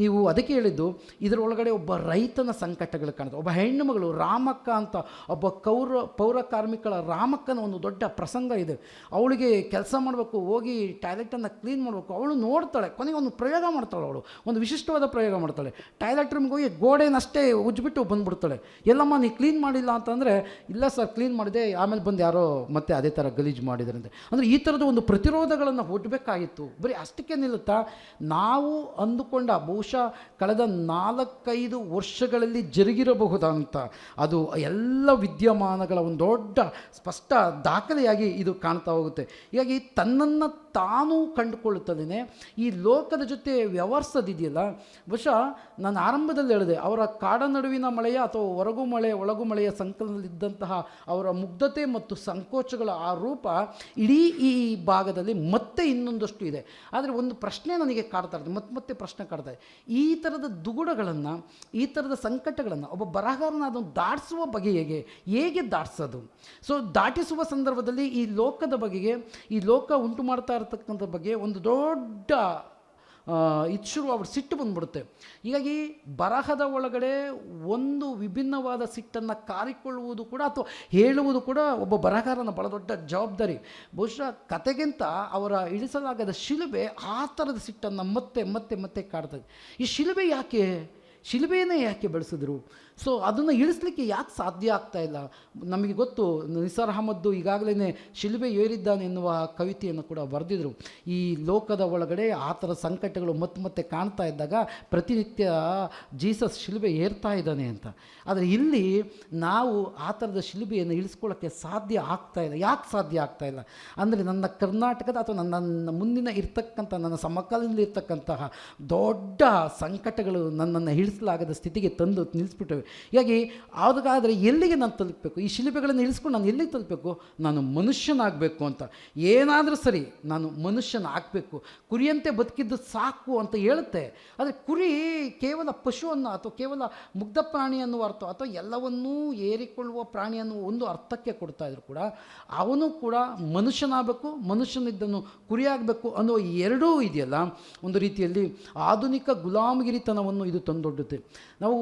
ನೀವು ಅದಕ್ಕೆ ಹೇಳಿದ್ದು, ಇದರೊಳಗಡೆ ಒಬ್ಬ ರೈತನ ಸಂಕಟಗಳು ಕಾಣುತ್ತೆ. ಒಬ್ಬ ಹೆಣ್ಣು ಮಗಳು ರಾಮಕ್ಕ ಅಂತ ಒಬ್ಬ ಕೌರ, ಪೌರ ಕಾರ್ಮಿಕಳ ರಾಮಕ್ಕನ ಒಂದು ದೊಡ್ಡ ಪ್ರಸಂಗ ಇದೆ. ಅವಳಿಗೆ ಕೆಲಸ ಮಾಡಬೇಕು, ಹೋಗಿ ಟಾಯ್ಲೆಟನ್ನು ಕ್ಲೀನ್ ಮಾಡಬೇಕು. ಅವಳು ನೋಡ್ತಾಳೆ, ಕೊನೆಗೆ ಒಂದು ಪ್ರಯೋಗ ಮಾಡ್ತಾಳೆ ಅವಳು. ಒಂದು ವಿಶಿಷ್ಟವಾದ ಪ್ರಯೋಗ ಮಾಡ್ತಾಳೆ. ಟಾಯ್ಲೆಟ್ ರೂಮ್ಗೆ ಹೋಗಿ ಗೋಡೆನಷ್ಟೇ ಉಜ್ಬಿಟ್ಟು ಬಂದುಬಿಡ್ತಾಳೆ. ಎಲ್ಲಮ್ಮ, ನೀ ಕ್ಲೀನ್ ಮಾಡಿಲ್ಲ ಅಂತಂದರೆ, ಇಲ್ಲ ಸರ್, ಕ್ಲೀನ್ ಮಾಡಿದೆ, ಆಮೇಲೆ ಬಂದು ಯಾರೋ ಮತ್ತೆ ಅದೇ ಥರ ಗಲೀಜು ಮಾಡಿದ್ರಂತೆ ಅಂದರೆ ಈ ಥರದ ಒಂದು ಪ್ರತಿರೋಧಗಳನ್ನು ಹುಟ್ಟಬೇಕಾಗಿತ್ತು ಬರೀ ಅಷ್ಟಕ್ಕೆ ನಿಲ್ಲುತ್ತಾ, ನಾವು ಅಂದುಕೊಂಡ ಬಹುಶಃ ಕಳೆದ ನಾಲ್ಕೈದು ವರ್ಷಗಳಲ್ಲಿ ಜರುಗಿರಬಹುದಂತ. ಅದು ಎಲ್ಲ ವಿದ್ಯಮಾನಗಳ ಒಂದು ದೊಡ್ಡ ಸ್ಪಷ್ಟ ದಾಖಲೆಯಾಗಿ ಇದು ಕಾಣ್ತಾ ಹೋಗುತ್ತೆ. ಹೀಗಾಗಿ ತನ್ನನ್ನು ತಾನು ಕಂಡುಕೊಳ್ಳುತ್ತಲೇ ಈ ಲೋಕದ ಜೊತೆ ವ್ಯವಹರಿಸೋದಿದೆಯಲ್ಲ, ಬಹುಶಃ ನಾನು ಆರಂಭದಲ್ಲಿ ಹೇಳಿದೆ, ಅವರ ಕಾಡ ನಡುವಿನ ಮಳೆಯ ಅಥವಾ ಹೊರಗು ಮಳೆ, ಒಳಗು ಮಳೆಯ ಸಂಕಲನದಲ್ಲಿದ್ದಂತಹ ಅವರ ಮುಗ್ಧತೆ ಮತ್ತು ಸಂಕೋಚಗಳ ಆ ರೂಪ ಇಡೀ ಈ ಭಾಗದಲ್ಲಿ ಮತ್ತೆ ಇನ್ನೊಂದಷ್ಟು ಇದೆ. ಆದರೆ ಒಂದು ಪ್ರಶ್ನೆ ನನಗೆ ಕಾಡ್ತಾ ಇರ್ತದೆ ಮತ್ತೆ ಮತ್ತೆ ಪ್ರಶ್ನೆ ಕಾಡ್ತಾ ಇದೆ. ಈ ಥರದ ದುಗುಡಗಳನ್ನು, ಈ ಥರದ ಸಂಕಟಗಳನ್ನು, ಒಬ್ಬ ಬರಹಗಾರನ ಅದನ್ನು ದಾಟಿಸುವ ಬಗೆ ಹೇಗೆ ಹೇಗೆ ದಾಟಿಸೋದು? ಸೊ ದಾಟಿಸುವ ಸಂದರ್ಭದಲ್ಲಿ ಈ ಲೋಕದ ಬಗೆಗೆ, ಈ ಲೋಕ ಉಂಟು ಮಾಡ್ತಾ ಇರತಕ್ಕಂಥ ಬಗ್ಗೆ ಒಂದು ದೊಡ್ಡ ಇದು ಶುರು ಅವ್ರ ಸಿಟ್ಟು ಬಂದ್ಬಿಡುತ್ತೆ. ಹೀಗಾಗಿ ಬರಹದ ಒಳಗಡೆ ಒಂದು ವಿಭಿನ್ನವಾದ ಸಿಟ್ಟನ್ನು ಕಾರಿಕೊಳ್ಳುವುದು ಕೂಡ ಅಥವಾ ಹೇಳುವುದು ಕೂಡ ಒಬ್ಬ ಬರಹಗಾರನ ಬಹಳ ದೊಡ್ಡ ಜವಾಬ್ದಾರಿ. ಬಹುಶಃ ಕತೆಗಿಂತ ಅವರ ಇಳಿಸಲಾಗದ ಶಿಲುಬೆ ಆ ಥರದ ಸಿಟ್ಟನ್ನು ಮತ್ತೆ ಮತ್ತೆ ಮತ್ತೆ ಕಾಡ್ತದೆ. ಈ ಶಿಲುಬೆ ಯಾಕೆ? ಶಿಲುಬೆಯನ್ನೇ ಯಾಕೆ ಬೆಳೆಸಿದ್ರು? ಸೊ ಅದನ್ನು ಇಳಿಸ್ಲಿಕ್ಕೆ ಯಾಕೆ ಸಾಧ್ಯ ಆಗ್ತಾ ಇಲ್ಲ? ನಮಗೆ ಗೊತ್ತು, ನಿಸಾರ್ ಅಹಮದ್ದು ಈಗಾಗಲೇ ಶಿಲುಬೆ ಏರಿದ್ದಾನೆ ಎನ್ನುವ ಕವಿತೆಯನ್ನು ಕೂಡ ಬರೆದಿದ್ರು. ಈ ಲೋಕದ ಒಳಗಡೆ ಆ ಥರ ಸಂಕಟಗಳು ಮತ್ತೆ ಮತ್ತೆ ಕಾಣ್ತಾ ಇದ್ದಾಗ ಪ್ರತಿನಿತ್ಯ ಜೀಸಸ್ ಶಿಲುಬೆ ಏರ್ತಾ ಇದ್ದಾನೆ ಅಂತ. ಆದರೆ ಇಲ್ಲಿ ನಾವು ಆ ಥರದ ಶಿಲುಬೆಯನ್ನು ಇಳಿಸ್ಕೊಳ್ಳೋಕ್ಕೆ ಸಾಧ್ಯ ಆಗ್ತಾ ಇಲ್ಲ. ಯಾಕೆ ಸಾಧ್ಯ ಆಗ್ತಾ ಇಲ್ಲ? ಅಂದರೆ ನನ್ನ ಕರ್ನಾಟಕದ ಅಥವಾ ನನ್ನ ಮುಂದಿನ ಇರ್ತಕ್ಕಂಥ, ನನ್ನ ಸಮಕಾಲದಲ್ಲಿ ಇರ್ತಕ್ಕಂತಹ ದೊಡ್ಡ ಸಂಕಟಗಳು ನನ್ನನ್ನು ಇಳಿಸಲಾಗದ ಸ್ಥಿತಿಗೆ ತಂದು ನಿಲ್ಲಿಸ್ಬಿಟ್ಟವೆ ಹೀಗಾಗಿ ಆದರೆ ಎಲ್ಲಿಗೆ ನಾನು ತಲುಪಬೇಕು? ಈ ಶಿಲ್ಪೆಗಳನ್ನು ಇಳಿಸ್ಕೊಂಡು ನಾನು ಎಲ್ಲಿಗೆ ತಲುಪಬೇಕು? ನಾನು ಮನುಷ್ಯನಾಗಬೇಕು ಅಂತ. ಏನಾದರೂ ಸರಿ ನಾನು ಮನುಷ್ಯನಾಗಬೇಕು. ಕುರಿಯಂತೆ ಬದುಕಿದ್ದು ಸಾಕು ಅಂತ ಹೇಳುತ್ತೆ. ಆದರೆ ಕುರಿ ಕೇವಲ ಪಶುವನ್ನು ಅಥವಾ ಕೇವಲ ಮುಗ್ಧ ಪ್ರಾಣಿ ಅನ್ನುವ ಅರ್ಥ ಅಥವಾ ಎಲ್ಲವನ್ನೂ ಏರಿಕೊಳ್ಳುವ ಪ್ರಾಣಿ ಅನ್ನುವ ಒಂದು ಅರ್ಥಕ್ಕೆ ಕೊಡ್ತಾ ಇದ್ರು ಕೂಡ ಅವನು ಕೂಡ ಮನುಷ್ಯನಾಗಬೇಕು ಮನುಷ್ಯನಿದ್ದನ್ನು ಕುರಿಯಾಗಬೇಕು ಅನ್ನುವ ಎರಡೂ ಇದೆಯಲ್ಲ, ಒಂದು ರೀತಿಯಲ್ಲಿ ಆಧುನಿಕ ಗುಲಾಮಗಿರಿತನವನ್ನು ಇದು ತಂದೊಡ್ಡುತ್ತೆ. ನಾವು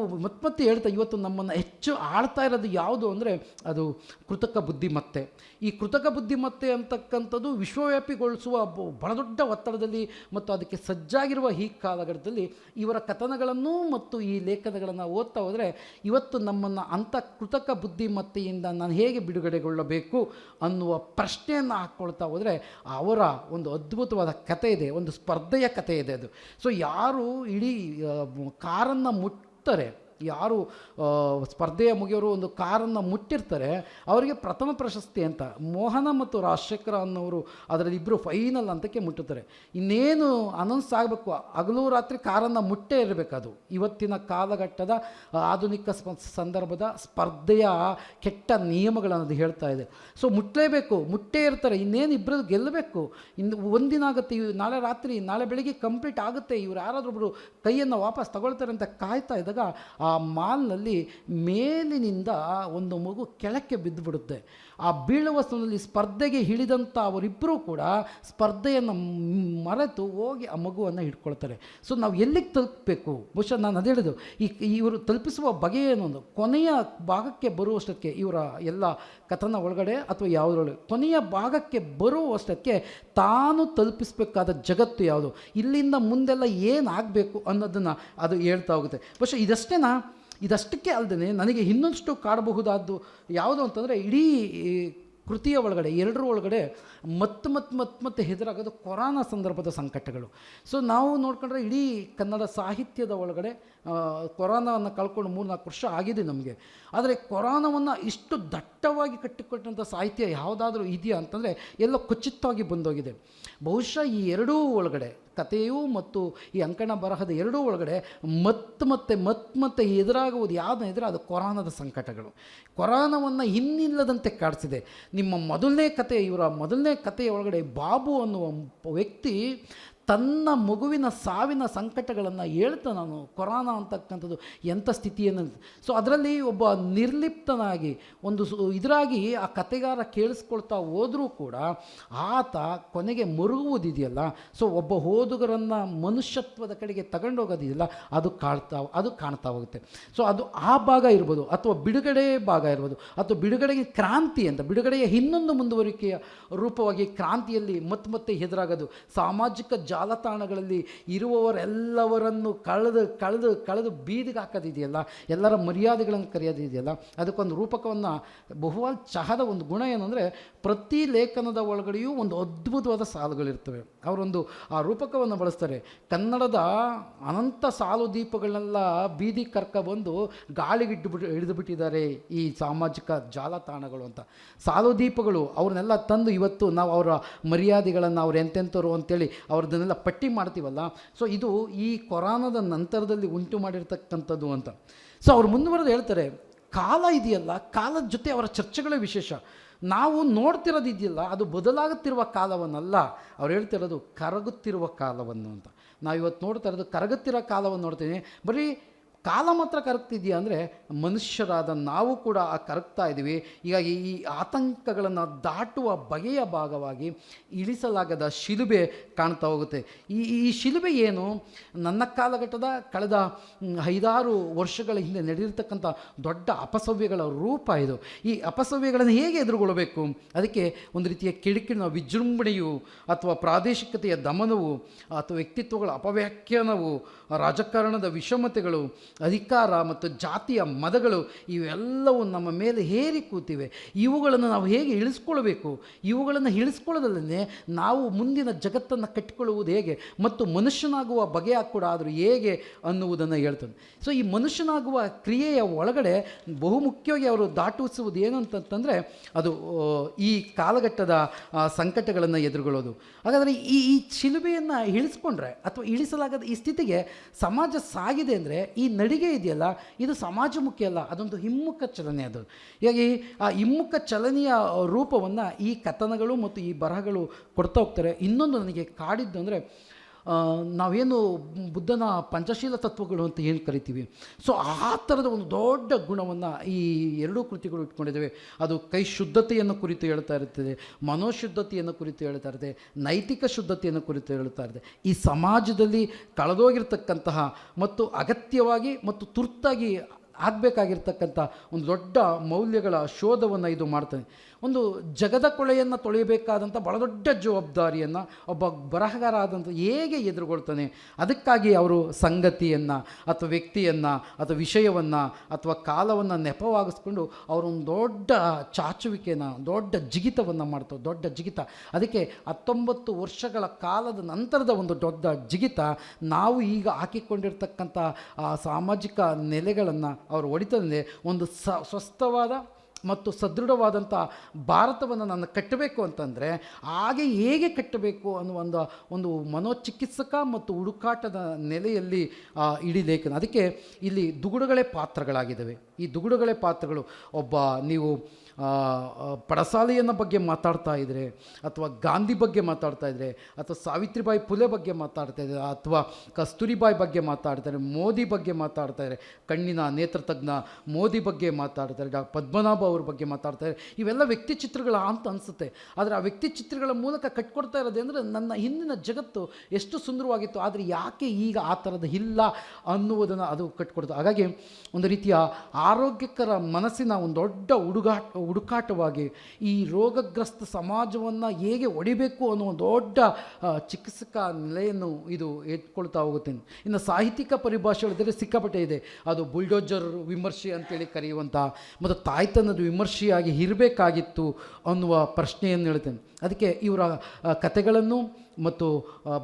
ಮತ್ತೆ ಹೇಳ್ತಾ ಇವತ್ತು ನಮ್ಮನ್ನು ಹೆಚ್ಚು ಆಳ್ತಾ ಇರೋದು ಯಾವುದು ಅಂದರೆ ಅದು ಕೃತಕ ಬುದ್ಧಿಮತ್ತೆ. ಈ ಕೃತಕ ಬುದ್ಧಿಮತ್ತೆ ಅಂತಕ್ಕಂಥದ್ದು ವಿಶ್ವವ್ಯಾಪಿಗೊಳಿಸುವ ಬಹಳ ದೊಡ್ಡ ಒತ್ತಡದಲ್ಲಿ ಮತ್ತು ಅದಕ್ಕೆ ಸಜ್ಜಾಗಿರುವ ಈ ಕಾಲಘಟ್ಟದಲ್ಲಿ ಇವರ ಕಥನಗಳನ್ನು ಮತ್ತು ಈ ಲೇಖನಗಳನ್ನು ಓದ್ತಾ ಹೋದರೆ ಇವತ್ತು ನಮ್ಮನ್ನು ಅಂಥ ಕೃತಕ ಬುದ್ಧಿಮತ್ತೆಯಿಂದ ನಾನು ಹೇಗೆ ಬಿಡುಗಡೆಗೊಳ್ಳಬೇಕು ಅನ್ನುವ ಪ್ರಶ್ನೆಯನ್ನು ಹಾಕ್ಕೊಳ್ತಾ ಹೋದರೆ ಅವರ ಒಂದು ಅದ್ಭುತವಾದ ಕತೆ ಇದೆ, ಒಂದು ಸ್ಪರ್ಧೆಯ ಕತೆ ಇದೆ ಅದು. ಸೊ ಯಾರು ಇಡೀ ಕಾರನ್ನು ಮುಟ್ತಾರೆ ಯಾರು ಸ್ಪರ್ಧೆಯ ಮುಗಿಯೋರು ಒಂದು ಕಾರನ್ನು ಮುಟ್ಟಿರ್ತಾರೆ, ಅವರಿಗೆ ಪ್ರಥಮ ಪ್ರಶಸ್ತಿ ಅಂತ ಮೋಹನ ಮತ್ತು ರಾಜಶೇಖರ ಅನ್ನೋರು ಅದರಲ್ಲಿ ಇಬ್ಬರು ಫೈನಲ್ ಅಂತಕ್ಕೆ ಮುಟ್ಟುತ್ತಾರೆ. ಇನ್ನೇನು ಅನೌನ್ಸ್ ಆಗಬೇಕು, ಹಗಲು ರಾತ್ರಿ ಕಾರನ್ನು ಮುಟ್ಟೇ ಇರಬೇಕದು ಇವತ್ತಿನ ಕಾಲಘಟ್ಟದ ಆಧುನಿಕ ಸಂದರ್ಭದ ಸ್ಪರ್ಧೆಯ ಕೆಟ್ಟ ನಿಯಮಗಳನ್ನು ಹೇಳ್ತಾ ಇದೆ. ಸೊ ಮುಟ್ಟಲೇಬೇಕು ಮುಟ್ಟೇ ಇರ್ತಾರೆ, ಇನ್ನೇನು ಇಬ್ಬರು ಗೆಲ್ಲಬೇಕು, ಇನ್ನು ಒಂದಿನ ಆಗುತ್ತೆ ನಾಳೆ ರಾತ್ರಿ, ನಾಳೆ ಬೆಳಿಗ್ಗೆ ಕಂಪ್ಲೀಟ್ ಆಗುತ್ತೆ, ಇವ್ರು ಯಾರಾದರೂ ಒಬ್ಬರು ಕೈಯನ್ನು ವಾಪಸ್ ತಗೊಳ್ತಾರೆ ಅಂತ ಕಾಯ್ತಾ ಇದ್ದಾಗ, ಆ ಮಾಲ್ನಲ್ಲಿ ಮೇಲಿನಿಂದ ಒಂದು ಮಗು ಕೆಳಕ್ಕೆ ಬಿದ್ದುಬಿಡುತ್ತೆ. ಆ ಬೀಳುವ ಸ್ಥಳದಲ್ಲಿ ಸ್ಪರ್ಧೆಗೆ ಹಿಡಿದಂಥ ಅವರಿಬ್ಬರೂ ಕೂಡ ಸ್ಪರ್ಧೆಯನ್ನು ಮರೆತು ಹೋಗಿ ಆ ಮಗುವನ್ನು ಹಿಡ್ಕೊಳ್ತಾರೆ. ಸೊ ನಾವು ಎಲ್ಲಿಗೆ ತಲುಪಬೇಕು? ಬಹುಶಃ ನಾನು ಅದು ಹೇಳಿದ್ದು. ಈ, ಇವರು ತಲುಪಿಸುವ ಬಗೆ ಏನು ಒಂದು? ಕೊನೆಯ ಭಾಗಕ್ಕೆ ಬರುವಷ್ಟಕ್ಕೆ ಇವರ ಎಲ್ಲ ಕಥನ ಒಳಗಡೆ ಅಥವಾ ಯಾವುದ್ರೊಳಗೆ? ಕೊನೆಯ ಭಾಗಕ್ಕೆ ಬರುವಷ್ಟಕ್ಕೆ ತಾನು ತಲುಪಿಸಬೇಕಾದ ಜಗತ್ತು ಯಾವುದು? ಇಲ್ಲಿಂದ ಮುಂದೆಲ್ಲ ಏನಾಗಬೇಕು ಅನ್ನೋದನ್ನು ಅದು ಹೇಳ್ತಾ ಹೋಗುತ್ತೆ. ಬಹುಶಃ ಇದಷ್ಟೇನಾ? ಇದಷ್ಟಕ್ಕೆ ಅಲ್ಲದೆ ನನಗೆ ಇನ್ನೊಂದಷ್ಟು ಕಾಡಬಹುದಾದ್ದು ಯಾವುದು ಅಂತಂದರೆ ಇಡೀ ಕೃತಿಯ ಒಳಗಡೆ, ಎರಡರ ಒಳಗಡೆ ಮತ್ತೆ ಮತ್ತೆ ಮತ್ತೆ ಮತ್ತೆ ಹೆದರಾಗೋದು ಕೊರೋನಾ ಸಂದರ್ಭದ ಸಂಕಟಗಳು. ಸೊ ನಾವು ನೋಡ್ಕೊಂಡ್ರೆ ಇಡೀ ಕನ್ನಡ ಸಾಹಿತ್ಯದ ಒಳಗಡೆ ಕೊರೋನಾವನ್ನು ಕಳ್ಕೊಂಡು ಮೂರ್ನಾಲ್ಕು ವರ್ಷ ಆಗಿದೆ ನಮಗೆ. ಆದರೆ ಕೊರೋನಾವನ್ನು ಇಷ್ಟು ದಟ್ಟವಾಗಿ ಕಟ್ಟಿಕೊಟ್ಟಂಥ ಸಾಹಿತ್ಯ ಯಾವುದಾದ್ರೂ ಇದೆಯಾ ಅಂತಂದರೆ ಎಲ್ಲ ಖಚಿತವಾಗಿ ಬಂದೋಗಿದೆ. ಬಹುಶಃ ಈ ಎರಡೂ ಒಳಗಡೆ ಕಥೆಯೂ ಮತ್ತು ಈ ಅಂಕಣ ಬರಹದ ಎರಡೂ ಒಳಗಡೆ ಮತ್ತೆ ಮತ್ತೆ ಮತ್ತೆ ಮತ್ತೆ ಎದುರಾಗುವುದು ಯಾವ್ದು ಇದ್ರೆ ಅದು ಕೊರೋನಾದ ಸಂಕಟಗಳು. ಕೊರೋನಾವನ್ನು ಇನ್ನಿಲ್ಲದಂತೆ ಕಾಡಿಸಿದೆ. ನಿಮ್ಮ ಮೊದಲನೇ ಕತೆ ಇವರ ಮೊದಲನೇ ಕಥೆಯ ಒಳಗಡೆ ಬಾಬು ಅನ್ನುವ ವ್ಯಕ್ತಿ ತನ್ನ ಮಗುವಿನ ಸಾವಿನ ಸಂಕಟಗಳನ್ನು ಹೇಳ್ತಾ ನಾನು ಕೊರೋನಾ ಅಂತಕ್ಕಂಥದ್ದು ಎಂಥ ಸ್ಥಿತಿಯನ್ನು ಸೊ ಅದರಲ್ಲಿ ಒಬ್ಬ ನಿರ್ಲಿಪ್ತನಾಗಿ, ಒಂದು ಇದರಾಗಿ ಆ ಕತೆಗಾರ ಕೇಳಿಸ್ಕೊಳ್ತಾ ಹೋದರೂ ಕೂಡ ಆತ ಕೊನೆಗೆ ಮರುಗುವುದಿದೆಯಲ್ಲ. ಸೊ ಒಬ್ಬ ಓದುಗರನ್ನು ಮನುಷ್ಯತ್ವದ ಕಡೆಗೆ ತಗೊಂಡೋಗೋದಿದೆಯಲ್ಲ, ಅದು ಕಾಣ್ತಾ ಅದು ಕಾಣ್ತಾ ಹೋಗುತ್ತೆ. ಸೊ ಅದು ಆ ಭಾಗ ಇರ್ಬೋದು, ಅಥವಾ ಬಿಡುಗಡೆ ಭಾಗ ಇರ್ಬೋದು, ಅಥವಾ ಬಿಡುಗಡೆಗೆ ಕ್ರಾಂತಿ ಅಂತ, ಬಿಡುಗಡೆಯ ಇನ್ನೊಂದು ಮುಂದುವರಿಕೆಯ ರೂಪವಾಗಿ ಕ್ರಾಂತಿಯಲ್ಲಿ ಮತ್ತೆ ಮತ್ತೆ ಎದುರಾಗೋದು ಸಾಮಾಜಿಕ ಜಾಲತಾಣಗಳಲ್ಲಿ ಇರುವವರೆಲ್ಲವರನ್ನು ಕಳೆದು ಕಳೆದು ಕಳೆದು ಬೀದಿಗೆ ಹಾಕೋದಿದೆಯಲ್ಲ? ಎಲ್ಲರ ಮರ್ಯಾದೆಗಳನ್ನು ಕರೆಯೋದಿದೆಯಲ್ಲ? ಅದಕ್ಕೊಂದು ರೂಪಕವನ್ನು ಬಹುವಾಲ್ ಚಹದ ಒಂದು ಗುಣ ಏನಂದರೆ ಪ್ರತಿ ಲೇಖನದ ಒಳಗಡೆಯೂ ಒಂದು ಅದ್ಭುತವಾದ ಸಾಲುಗಳಿರ್ತವೆ. ಅವರೊಂದು ಆ ರೂಪಕವನ್ನು ಬಳಸ್ತಾರೆ. ಕನ್ನಡದ ಅನಂತ ಸಾಲು ದೀಪಗಳನ್ನೆಲ್ಲ ಬೀದಿ ಕರ್ಕ ಬಂದು ಗಾಳಿಗಿಟ್ಟು ಬಿಟ್ಟು ಹಿಡಿದು ಬಿಟ್ಟಿದ್ದಾರೆ ಈ ಸಾಮಾಜಿಕ ಜಾಲತಾಣಗಳು ಅಂತ. ಸಾಲು ದೀಪಗಳು ಅವ್ರನ್ನೆಲ್ಲ ತಂದು ಇವತ್ತು ನಾವು ಅವರ ಮರ್ಯಾದೆಗಳನ್ನು ಅವ್ರು ಎಂತೆಂಥವ್ರು ಅಂತೇಳಿ ಅವ್ರದ್ದನ್ನೆಲ್ಲ ಪಟ್ಟಿ ಮಾಡ್ತೀವಲ್ಲ? ಸೊ ಇದು ಈ ಕೊರೋನಾದ ನಂತರದಲ್ಲಿ ಉಂಟು ಮಾಡಿರ್ತಕ್ಕಂಥದ್ದು ಅಂತ. ಸೊ ಅವ್ರು ಮುಂದುವರೆದು ಹೇಳ್ತಾರೆ, ಕಾಲ ಇದೆಯಲ್ಲ, ಕಾಲದ ಜೊತೆ ಅವರ ಚರ್ಚೆಗಳೇ ವಿಶೇಷ. ನಾವು ನೋಡ್ತಿರೋದಿದೆಯಲ್ಲ, ಅದು ಬದಲಾಗುತ್ತಿರುವ ಕಾಲವನ್ನಲ್ಲ. ಅವ್ರು ಹೇಳ್ತಿರೋದು, ಕರಗುತ್ತಿರುವ ಕಾಲವನ್ನು ಅಂತ. ನಾವು ಇವತ್ತು ನೋಡ್ತಾ ಇರೋದು, ಕರಗುತ್ತಿರೋ ಕಾಲವನ್ನು ನೋಡ್ತೀನಿ. ಬರೀ ಕಾಲ ಮಾತ್ರ ಕರಗ್ತಿದೆಯಾ ಅಂದರೆ ಮನುಷ್ಯರಾದ ನಾವು ಕೂಡ ಆ ಕರಗ್ತಾ ಇದ್ದೀವಿ. ಹೀಗಾಗಿ ಈ ಆತಂಕಗಳನ್ನು ದಾಟುವ ಬಗೆಯ ಭಾಗವಾಗಿ ಇಳಿಸಲಾಗದ ಶಿಲುಬೆ ಕಾಣ್ತಾ ಹೋಗುತ್ತೆ. ಈ ಈ ಶಿಲುಬೆ ಏನು? ನನ್ನ ಕಾಲಘಟ್ಟದ ಕಳೆದ ಐದಾರು ವರ್ಷಗಳ ಹಿಂದೆ ನಡೆದಿರ್ತಕ್ಕಂಥ ದೊಡ್ಡ ಅಪಸವ್ಯಗಳ ರೂಪ ಇದು. ಈ ಅಪಸವ್ಯಗಳನ್ನು ಹೇಗೆ ಎದುರುಗೊಳ್ಳಬೇಕು ಅದಕ್ಕೆ ಒಂದು ರೀತಿಯ ಕಿಡಿಕಿಣ ವಿಜೃಂಭಣೆಯು ಅಥವಾ ಪ್ರಾದೇಶಿಕತೆಯ ದಮನವು ಅಥವಾ ವ್ಯಕ್ತಿತ್ವಗಳ ಅಪವ್ಯಾಖ್ಯಾನವು, ರಾಜಕಾರಣದ ವಿಷಮತೆಗಳು ಅಧಿಕಾರ ಮತ್ತು ಜಾತಿಯ ಮದಗಳು ಇವೆಲ್ಲವೂ ನಮ್ಮ ಮೇಲೆ ಹೇರಿ ಕೂತಿವೆ. ಇವುಗಳನ್ನು ನಾವು ಹೇಗೆ ಇಳಿಸ್ಕೊಳ್ಬೇಕು? ಇವುಗಳನ್ನು ಇಳಿಸ್ಕೊಳ್ಳೋದಲ್ಲೇ ನಾವು ಮುಂದಿನ ಜಗತ್ತನ್ನು ಕಟ್ಟಿಕೊಳ್ಳುವುದು ಹೇಗೆ? ಮತ್ತು ಮನುಷ್ಯನಾಗುವ ಬಗೆಯ ಕೂಡ ಆದರೂ ಹೇಗೆ ಅನ್ನುವುದನ್ನು ಹೇಳ್ತಾನೆ ಸೊ ಈ ಮನುಷ್ಯನಾಗುವ ಕ್ರಿಯೆಯ ಒಳಗಡೆ ಬಹುಮುಖ್ಯವಾಗಿ ಅವರು ದಾಟಿಸುವುದು ಏನು ಅಂತಂತಂದರೆ ಅದು ಈ ಕಾಲಘಟ್ಟದ ಸಂಕಟಗಳನ್ನು ಎದುರುಗೊಳ್ಳೋದು. ಹಾಗಾದರೆ ಈ ಈ ಶಿಲುಬೆಯನ್ನು ಇಳಿಸ್ಕೊಂಡ್ರೆ ಅಥವಾ ಇಳಿಸಲಾಗದ ಈ ಸ್ಥಿತಿಗೆ ಸಮಾಜ ಸಾಗಿದೆ ಅಂದರೆ ಈ ನಡಿಗೆ ಇದೆಯಲ್ಲ, ಇದು ಸಮಾಜಮುಖಿ ಅಲ್ಲ, ಅದೊಂದು ಹಿಮ್ಮುಖ ಚಲನೆ ಅದು. ಹೀಗಾಗಿ ಆ ಹಿಮ್ಮುಖ ಚಲನೆಯ ರೂಪವನ್ನು ಈ ಕಥನಗಳು ಮತ್ತು ಈ ಬರಹಗಳು ಕೊಡ್ತಾ ಹೋಗ್ತಾರೆ. ಇನ್ನೊಂದು ನನಗೆ ಕಾಡಿದ್ದು ಅಂದರೆ ನಾವೇನು ಬುದ್ಧನ ಪಂಚಶೀಲ ತತ್ವಗಳು ಅಂತ ಏನು ಕರಿತೀವಿ? ಸೊ ಆ ಥರದ ಒಂದು ದೊಡ್ಡ ಗುಣವನ್ನು ಈ ಎರಡೂ ಕೃತಿಗಳು ಇಟ್ಕೊಂಡಿದ್ದಾವೆ. ಅದು ಕೈ ಶುದ್ಧತೆಯನ್ನು ಕುರಿತು ಹೇಳ್ತಾ ಇರ್ತದೆ, ಮನೋಶುದ್ಧತೆಯನ್ನು ಕುರಿತು ಹೇಳ್ತಾ ಇರ್ತದೆ, ನೈತಿಕ ಶುದ್ಧತೆಯನ್ನು ಕುರಿತು ಹೇಳ್ತಾ ಇರ್ತದೆ. ಈ ಸಮಾಜದಲ್ಲಿ ಕಳೆದೋಗಿರ್ತಕ್ಕಂತಹ ಮತ್ತು ಅಗತ್ಯವಾಗಿ ಮತ್ತು ತುರ್ತಾಗಿ ಆಗಬೇಕಾಗಿರ್ತಕ್ಕಂಥ ಒಂದು ದೊಡ್ಡ ಮೌಲ್ಯಗಳ ಶೋಧವನ್ನು ಇದು ಮಾಡ್ತಾನೆ ಒಂದು ಜಗದ ಕೊಳೆಯನ್ನು ತೊಳೆಯಬೇಕಾದಂಥ ಬಹಳ ದೊಡ್ಡ ಜವಾಬ್ದಾರಿಯನ್ನು ಒಬ್ಬ ಬರಹಗಾರ ಆದಂಥ ಹೇಗೆ ಎದುರುಗೊಳ್ತಾನೆ? ಅದಕ್ಕಾಗಿ ಅವರು ಸಂಗತಿಯನ್ನು ಅಥವಾ ವ್ಯಕ್ತಿಯನ್ನು ಅಥವಾ ವಿಷಯವನ್ನು ಅಥವಾ ಕಾಲವನ್ನು ನೆಪವಾಗಿಸ್ಕೊಂಡು ಅವರೊಂದು ದೊಡ್ಡ ಚಾಚುವಿಕೆನ, ದೊಡ್ಡ ಜಿಗಿತವನ್ನು ಮಾಡ್ತಾರೆ ದೊಡ್ಡ ಜಿಗಿತ. ಅದಕ್ಕೆ ಹತ್ತೊಂಬತ್ತು ವರ್ಷಗಳ ಕಾಲದ ನಂತರದ ಒಂದು ದೊಡ್ಡ ಜಿಗಿತ ನಾವು ಈಗ ಹಾಕಿಕೊಂಡಿರ್ತಕ್ಕಂಥ ಆ ಸಾಮಾಜಿಕ ನೆಲೆಗಳನ್ನು ಅವರು ಹೊಡಿತಂದರೆ ಒಂದು ಸ್ವಸ್ಥವಾದ ಮತ್ತು ಸದೃಢವಾದಂಥ ಭಾರತವನ್ನು ನಾನು ಕಟ್ಟಬೇಕು ಅಂತಂದರೆ ಹಾಗೆ ಹೇಗೆ ಕಟ್ಟಬೇಕು ಅನ್ನುವ ಒಂದು ಒಂದು ಮನೋಚಿಕಿತ್ಸಕ ಮತ್ತು ಹುಡುಕಾಟದ ನೆಲೆಯಲ್ಲಿ ಇಡೀ ಲೇಖನ. ಅದಕ್ಕೆ ಇಲ್ಲಿ ದುಗುಡುಗಳೇ ಪಾತ್ರಗಳಾಗಿದ್ದಾವೆ. ಈ ದುಗುಡುಗಳೇ ಪಾತ್ರಗಳು ಒಬ್ಬ ನೀವು ಪಡಸಾಲೆಯನ್ನ ಬಗ್ಗೆ ಮಾತಾಡ್ತಾ ಇದ್ದರೆ ಅಥವಾ ಗಾಂಧಿ ಬಗ್ಗೆ ಮಾತಾಡ್ತಾ ಇದ್ದರೆ ಅಥವಾ ಸಾವಿತ್ರಿಬಾಯಿ ಫುಲೆ ಬಗ್ಗೆ ಮಾತಾಡ್ತಾ ಇದ್ದಾರೆ ಅಥವಾ ಕಸ್ತೂರಿಬಾಯಿ ಬಗ್ಗೆ ಮಾತಾಡ್ತಾರೆ ಮೋದಿ ಬಗ್ಗೆ ಮಾತಾಡ್ತಾ ಇದ್ದಾರೆ ಕಣ್ಣಿನ ನೇತ್ರತಜ್ಞ ಮೋದಿ ಬಗ್ಗೆ ಮಾತಾಡ್ತಾರೆ ಡಾ. ಪದ್ಮನಾಭ ಅವ್ರ ಬಗ್ಗೆ ಮಾತಾಡ್ತಾರೆ ಇವೆಲ್ಲ ವ್ಯಕ್ತಿ ಚಿತ್ರಗಳ ಅಂತ ಅನಿಸುತ್ತೆ. ಆದರೆ ಆ ವ್ಯಕ್ತಿ ಚಿತ್ರಗಳ ಮೂಲಕ ಕಟ್ಕೊಡ್ತಾ ಇರೋದೇ ಅಂದರೆ ನನ್ನ ಹಿಂದಿನ ಜಗತ್ತು ಎಷ್ಟು ಸುಂದರವಾಗಿತ್ತು, ಆದರೆ ಯಾಕೆ ಈಗ ಆ ಥರದ ಇಲ್ಲ ಅನ್ನುವುದನ್ನು ಅದು ಕಟ್ಕೊಡ್ತು. ಹಾಗಾಗಿ ಒಂದು ರೀತಿಯ ಆರೋಗ್ಯಕರ ಮನಸ್ಸಿನ ಒಂದು ದೊಡ್ಡ ಹುಡುಗಾಟ ಹುಡುಕಾಟವಾಗಿ ಈ ರೋಗಗ್ರಸ್ತ ಸಮಾಜವನ್ನು ಹೇಗೆ ಒಡಿಬೇಕು ಅನ್ನೋ ಒಂದು ದೊಡ್ಡ ಚಿಕಿತ್ಸಕ ನೆಲೆಯನ್ನು ಇದು ಎತ್ಕೊಳ್ತಾ ಹೋಗುತ್ತೆ. ಇನ್ನು ಸಾಹಿತ್ಯಿಕ ಪರಿಭಾಷೆ ಹೇಳಿದರೆ ಸಿಕ್ಕಾಪಟ್ಟೆ ಇದೆ. ಅದು ಬುಲ್ಡೋಜರ್ ವಿಮರ್ಶೆ ಅಂತೇಳಿ ಕರೆಯುವಂಥ ಮತ್ತು ತಾಯ್ತನದ ವಿಮರ್ಶೆಯಾಗಿ ಇರಬೇಕಾಗಿತ್ತು ಅನ್ನುವ ಪ್ರಶ್ನೆಯನ್ನು ಹೇಳ್ತೇನೆ. ಅದಕ್ಕೆ ಇವರ ಕತೆಗಳನ್ನು ಮತ್ತು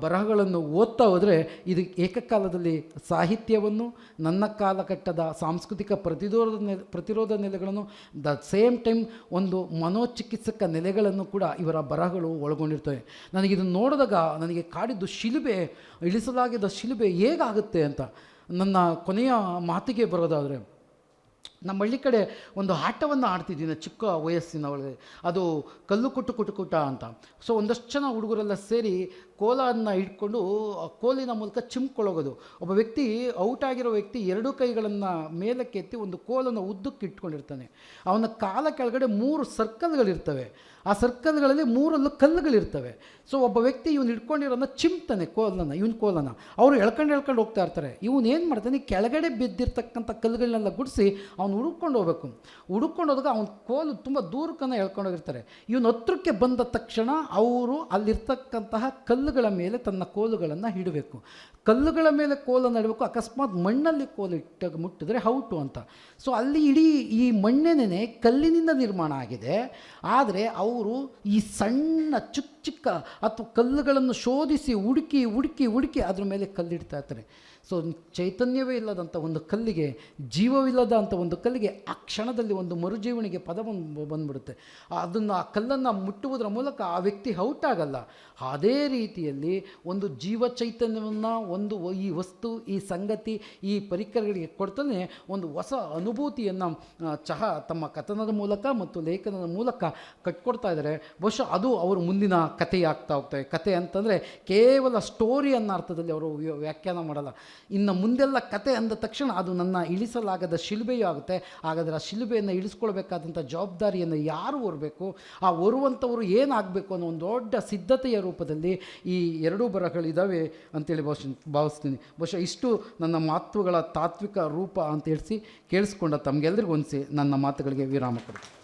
ಬರಹಗಳನ್ನು ಓದ್ತಾ ಹೋದರೆ ಇದು ಏಕಕಾಲದಲ್ಲಿ ಸಾಹಿತ್ಯವನ್ನು, ನನ್ನ ಕಾಲಘಟ್ಟದ ಸಾಂಸ್ಕೃತಿಕ ಪ್ರತಿರೋಧ ನೆಲೆ, ಪ್ರತಿರೋಧ ನೆಲೆಗಳನ್ನು, ದ ಸೇಮ್ ಟೈಮ್ ಒಂದು ಮನೋಚಿಕಿತ್ಸಕ ನೆಲೆಗಳನ್ನು ಕೂಡ ಇವರ ಬರಹಗಳು ಒಳಗೊಂಡಿರ್ತವೆ. ನನಗಿದನ್ನು ನೋಡಿದಾಗ ನನಗೆ ಕಾಡಿದ್ದು ಶಿಲುಬೆ ಇಳಿಸಲಾಗಿದ್ದ ಶಿಲುಬೆ ಹೇಗಾಗುತ್ತೆ ಅಂತ ನನ್ನ ಕೊನೆಯ ಮಾತಿಗೆ ಬರೋದಾದರೆ ನಮ್ಮ ಹಳ್ಳಿ ಕಡೆ ಒಂದು ಆಟವನ್ನು ಆಡ್ತಿದ್ವಿ ಚಿಕ್ಕ ವಯಸ್ಸಿನ ಅದು ಕಲ್ಲು ಕುಟ್ಟು ಕುಟು ಅಂತ. ಸೊ ಒಂದಷ್ಟು ಜನ ಹುಡುಗರೆಲ್ಲ ಸೇರಿ ಕೋಲನ್ನು ಇಟ್ಕೊಂಡು ಕೋಲಿನ ಮೂಲಕ ಚಿಮ್ಕೊಳ್ಳೋಗೋದು. ಒಬ್ಬ ವ್ಯಕ್ತಿ ಔಟ್ ಆಗಿರೋ ವ್ಯಕ್ತಿ ಎರಡೂ ಕೈಗಳನ್ನು ಮೇಲಕ್ಕೆ ಎತ್ತಿ ಒಂದು ಕೋಲನ್ನು ಉದ್ದಕ್ಕೆ ಇಟ್ಕೊಂಡಿರ್ತಾನೆ. ಅವನ ಕಾಲ ಕೆಳಗಡೆ ಮೂರು ಸರ್ಕಲ್ಗಳಿರ್ತವೆ. ಆ ಸರ್ಕಲ್ಗಳಲ್ಲಿ ಮೂರಲ್ಲೂ ಕಲ್ಲುಗಳಿರ್ತವೆ. ಸೊ ಒಬ್ಬ ವ್ಯಕ್ತಿ ಇವನು ಹಿಡ್ಕೊಂಡಿರೋನ್ನ ಚಿಮ್ತಾನೆ ಕೋಲನ್ನು, ಇವನ್ ಕೋಲನ ಅವರು ಎಳ್ಕೊಂಡು ಎಳ್ಕೊಂಡು ಹೋಗ್ತಾ ಇರ್ತಾರೆ. ಇವನು ಏನು ಮಾಡ್ತಾನೆ? ಕೆಳಗಡೆ ಬಿದ್ದಿರ್ತಕ್ಕಂಥ ಕಲ್ಲುಗಳನ್ನೆಲ್ಲ ಗುಡಿಸಿ ಅವ್ನು ಹುಡುಕೊಂಡು ಹೋಗ್ಬೇಕು. ಹುಡುಕೊಂಡು ಹೋದಾಗ ಅವ್ನ ಕೋಲು ತುಂಬ ದೂರಕ್ಕನ್ನು ಎಳ್ಕೊಂಡು ಹೋಗಿರ್ತಾರೆ. ಇವನು ಹತ್ರಕ್ಕೆ ಬಂದ ತಕ್ಷಣ ಅವರು ಅಲ್ಲಿರ್ತಕ್ಕಂತಹ ಕಲ್ಲುಗಳ ಮೇಲೆ ತನ್ನ ಕೋಲುಗಳನ್ನು ಇಡಬೇಕು. ಕಲ್ಲುಗಳ ಮೇಲೆ ಕೋಲನ್ನು ಇಡಬೇಕು. ಅಕಸ್ಮಾತ್ ಮಣ್ಣಲ್ಲಿ ಕೋಲು ಇಟ್ಟ ಮುಟ್ಟಿದ್ರೆ ಹೌಟು ಅಂತ. ಸೊ ಅಲ್ಲಿ ಇಡೀ ಈ ಮಣ್ಣೇನೆ ಕಲ್ಲಿನಿಂದ ನಿರ್ಮಾಣ ಆಗಿದೆ. ಆದರೆ ಅವರು ಈ ಸಣ್ಣ ಚಿಕ್ಕ ಚಿಕ್ಕ ಅಥವಾ ಕಲ್ಲುಗಳನ್ನು ಶೋಧಿಸಿ, ಹುಡುಕಿ ಹುಡುಕಿ ಹುಡುಕಿ ಅದ್ರ ಮೇಲೆ ಕಲ್ಲಿಡ್ತಾ ಇರ್ತಾರೆ. ಸೊ ಚೈತನ್ಯವೇ ಇಲ್ಲದಂಥ ಒಂದು ಕಲ್ಲಿಗೆ, ಜೀವವಿಲ್ಲದ ಅಂಥ ಒಂದು ಕಲ್ಲಿಗೆ ಆ ಕ್ಷಣದಲ್ಲಿ ಒಂದು ಮರುಜೀವನಿಗೆ ಪದ ಬಂದು ಬಂದ್ಬಿಡುತ್ತೆ. ಅದನ್ನು ಆ ಕಲ್ಲನ್ನು ಮುಟ್ಟುವುದರ ಮೂಲಕ ಆ ವ್ಯಕ್ತಿ ಔಟ್ ಆಗಲ್ಲ ಅದೇ ರೀತಿಯಲ್ಲಿ ಒಂದು ಜೀವ ಚೈತನ್ಯವನ್ನು ಒಂದು ಈ ವಸ್ತು, ಈ ಸಂಗತಿ, ಈ ಪರಿಕರಗಳಿಗೆ ಕೊಡ್ತಾನೆ ಒಂದು ಹೊಸ ಅನುಭೂತಿಯನ್ನು ಚಹಾ ತಮ್ಮ ಕಥನದ ಮೂಲಕ ಮತ್ತು ಲೇಖನದ ಮೂಲಕ ಕಟ್ಕೊಡ್ತಾ ಇದ್ದಾರೆ. ಬಹುಶಃ ಅದು ಅವರು ಮುಂದಿನ ಕಥೆಯಾಗ್ತಾ ಹೋಗ್ತವೆ. ಕತೆ ಅಂತಂದರೆ ಕೇವಲ ಸ್ಟೋರಿ ಅನ್ನೋ ಅರ್ಥದಲ್ಲಿ ಅವರು ವ್ಯಾಖ್ಯಾನ ಮಾಡಲ್ಲ. ಇನ್ನು ಮುಂದೆಲ್ಲ ಕತೆ ಅಂದ ತಕ್ಷಣ ಅದು ನನ್ನ ಇಳಿಸಲಾಗದ ಶಿಲುಬೆಯೂ ಆಗುತ್ತೆ. ಹಾಗಾದರೆ ಆ ಶಿಲುಬೆಯನ್ನು ಇಳಿಸ್ಕೊಳ್ಬೇಕಾದಂಥ ಜವಾಬ್ದಾರಿಯನ್ನು ಯಾರು ಹೊರಬೇಕು ಆ ಹೊರುವಂಥವರು ಏನಾಗಬೇಕು ಅನ್ನೋ ಒಂದು ದೊಡ್ಡ ಸಿದ್ಧತೆಯ ರೂಪದಲ್ಲಿ ಈ ಎರಡೂ ಬರಹಗಳಿದ್ದಾವೆ ಅಂತೇಳಿ ಭಾವಿಸ್, ಭಾವಿಸ್ತೀನಿ. ಬಹುಶಃ ಇಷ್ಟು ನನ್ನ ಮಾತುಗಳ ತಾತ್ವಿಕ ರೂಪ ಅಂತ ಹೇಳಿಸಿ ಕೇಳಿಸ್ಕೊಂಡ ತಮಗೆಲ್ಲರಿಗೂ ಹೊಂದಿಸಿ ನನ್ನ ಮಾತುಗಳಿಗೆ ವಿರಾಮ ಕೊಡ್ತೀನಿ.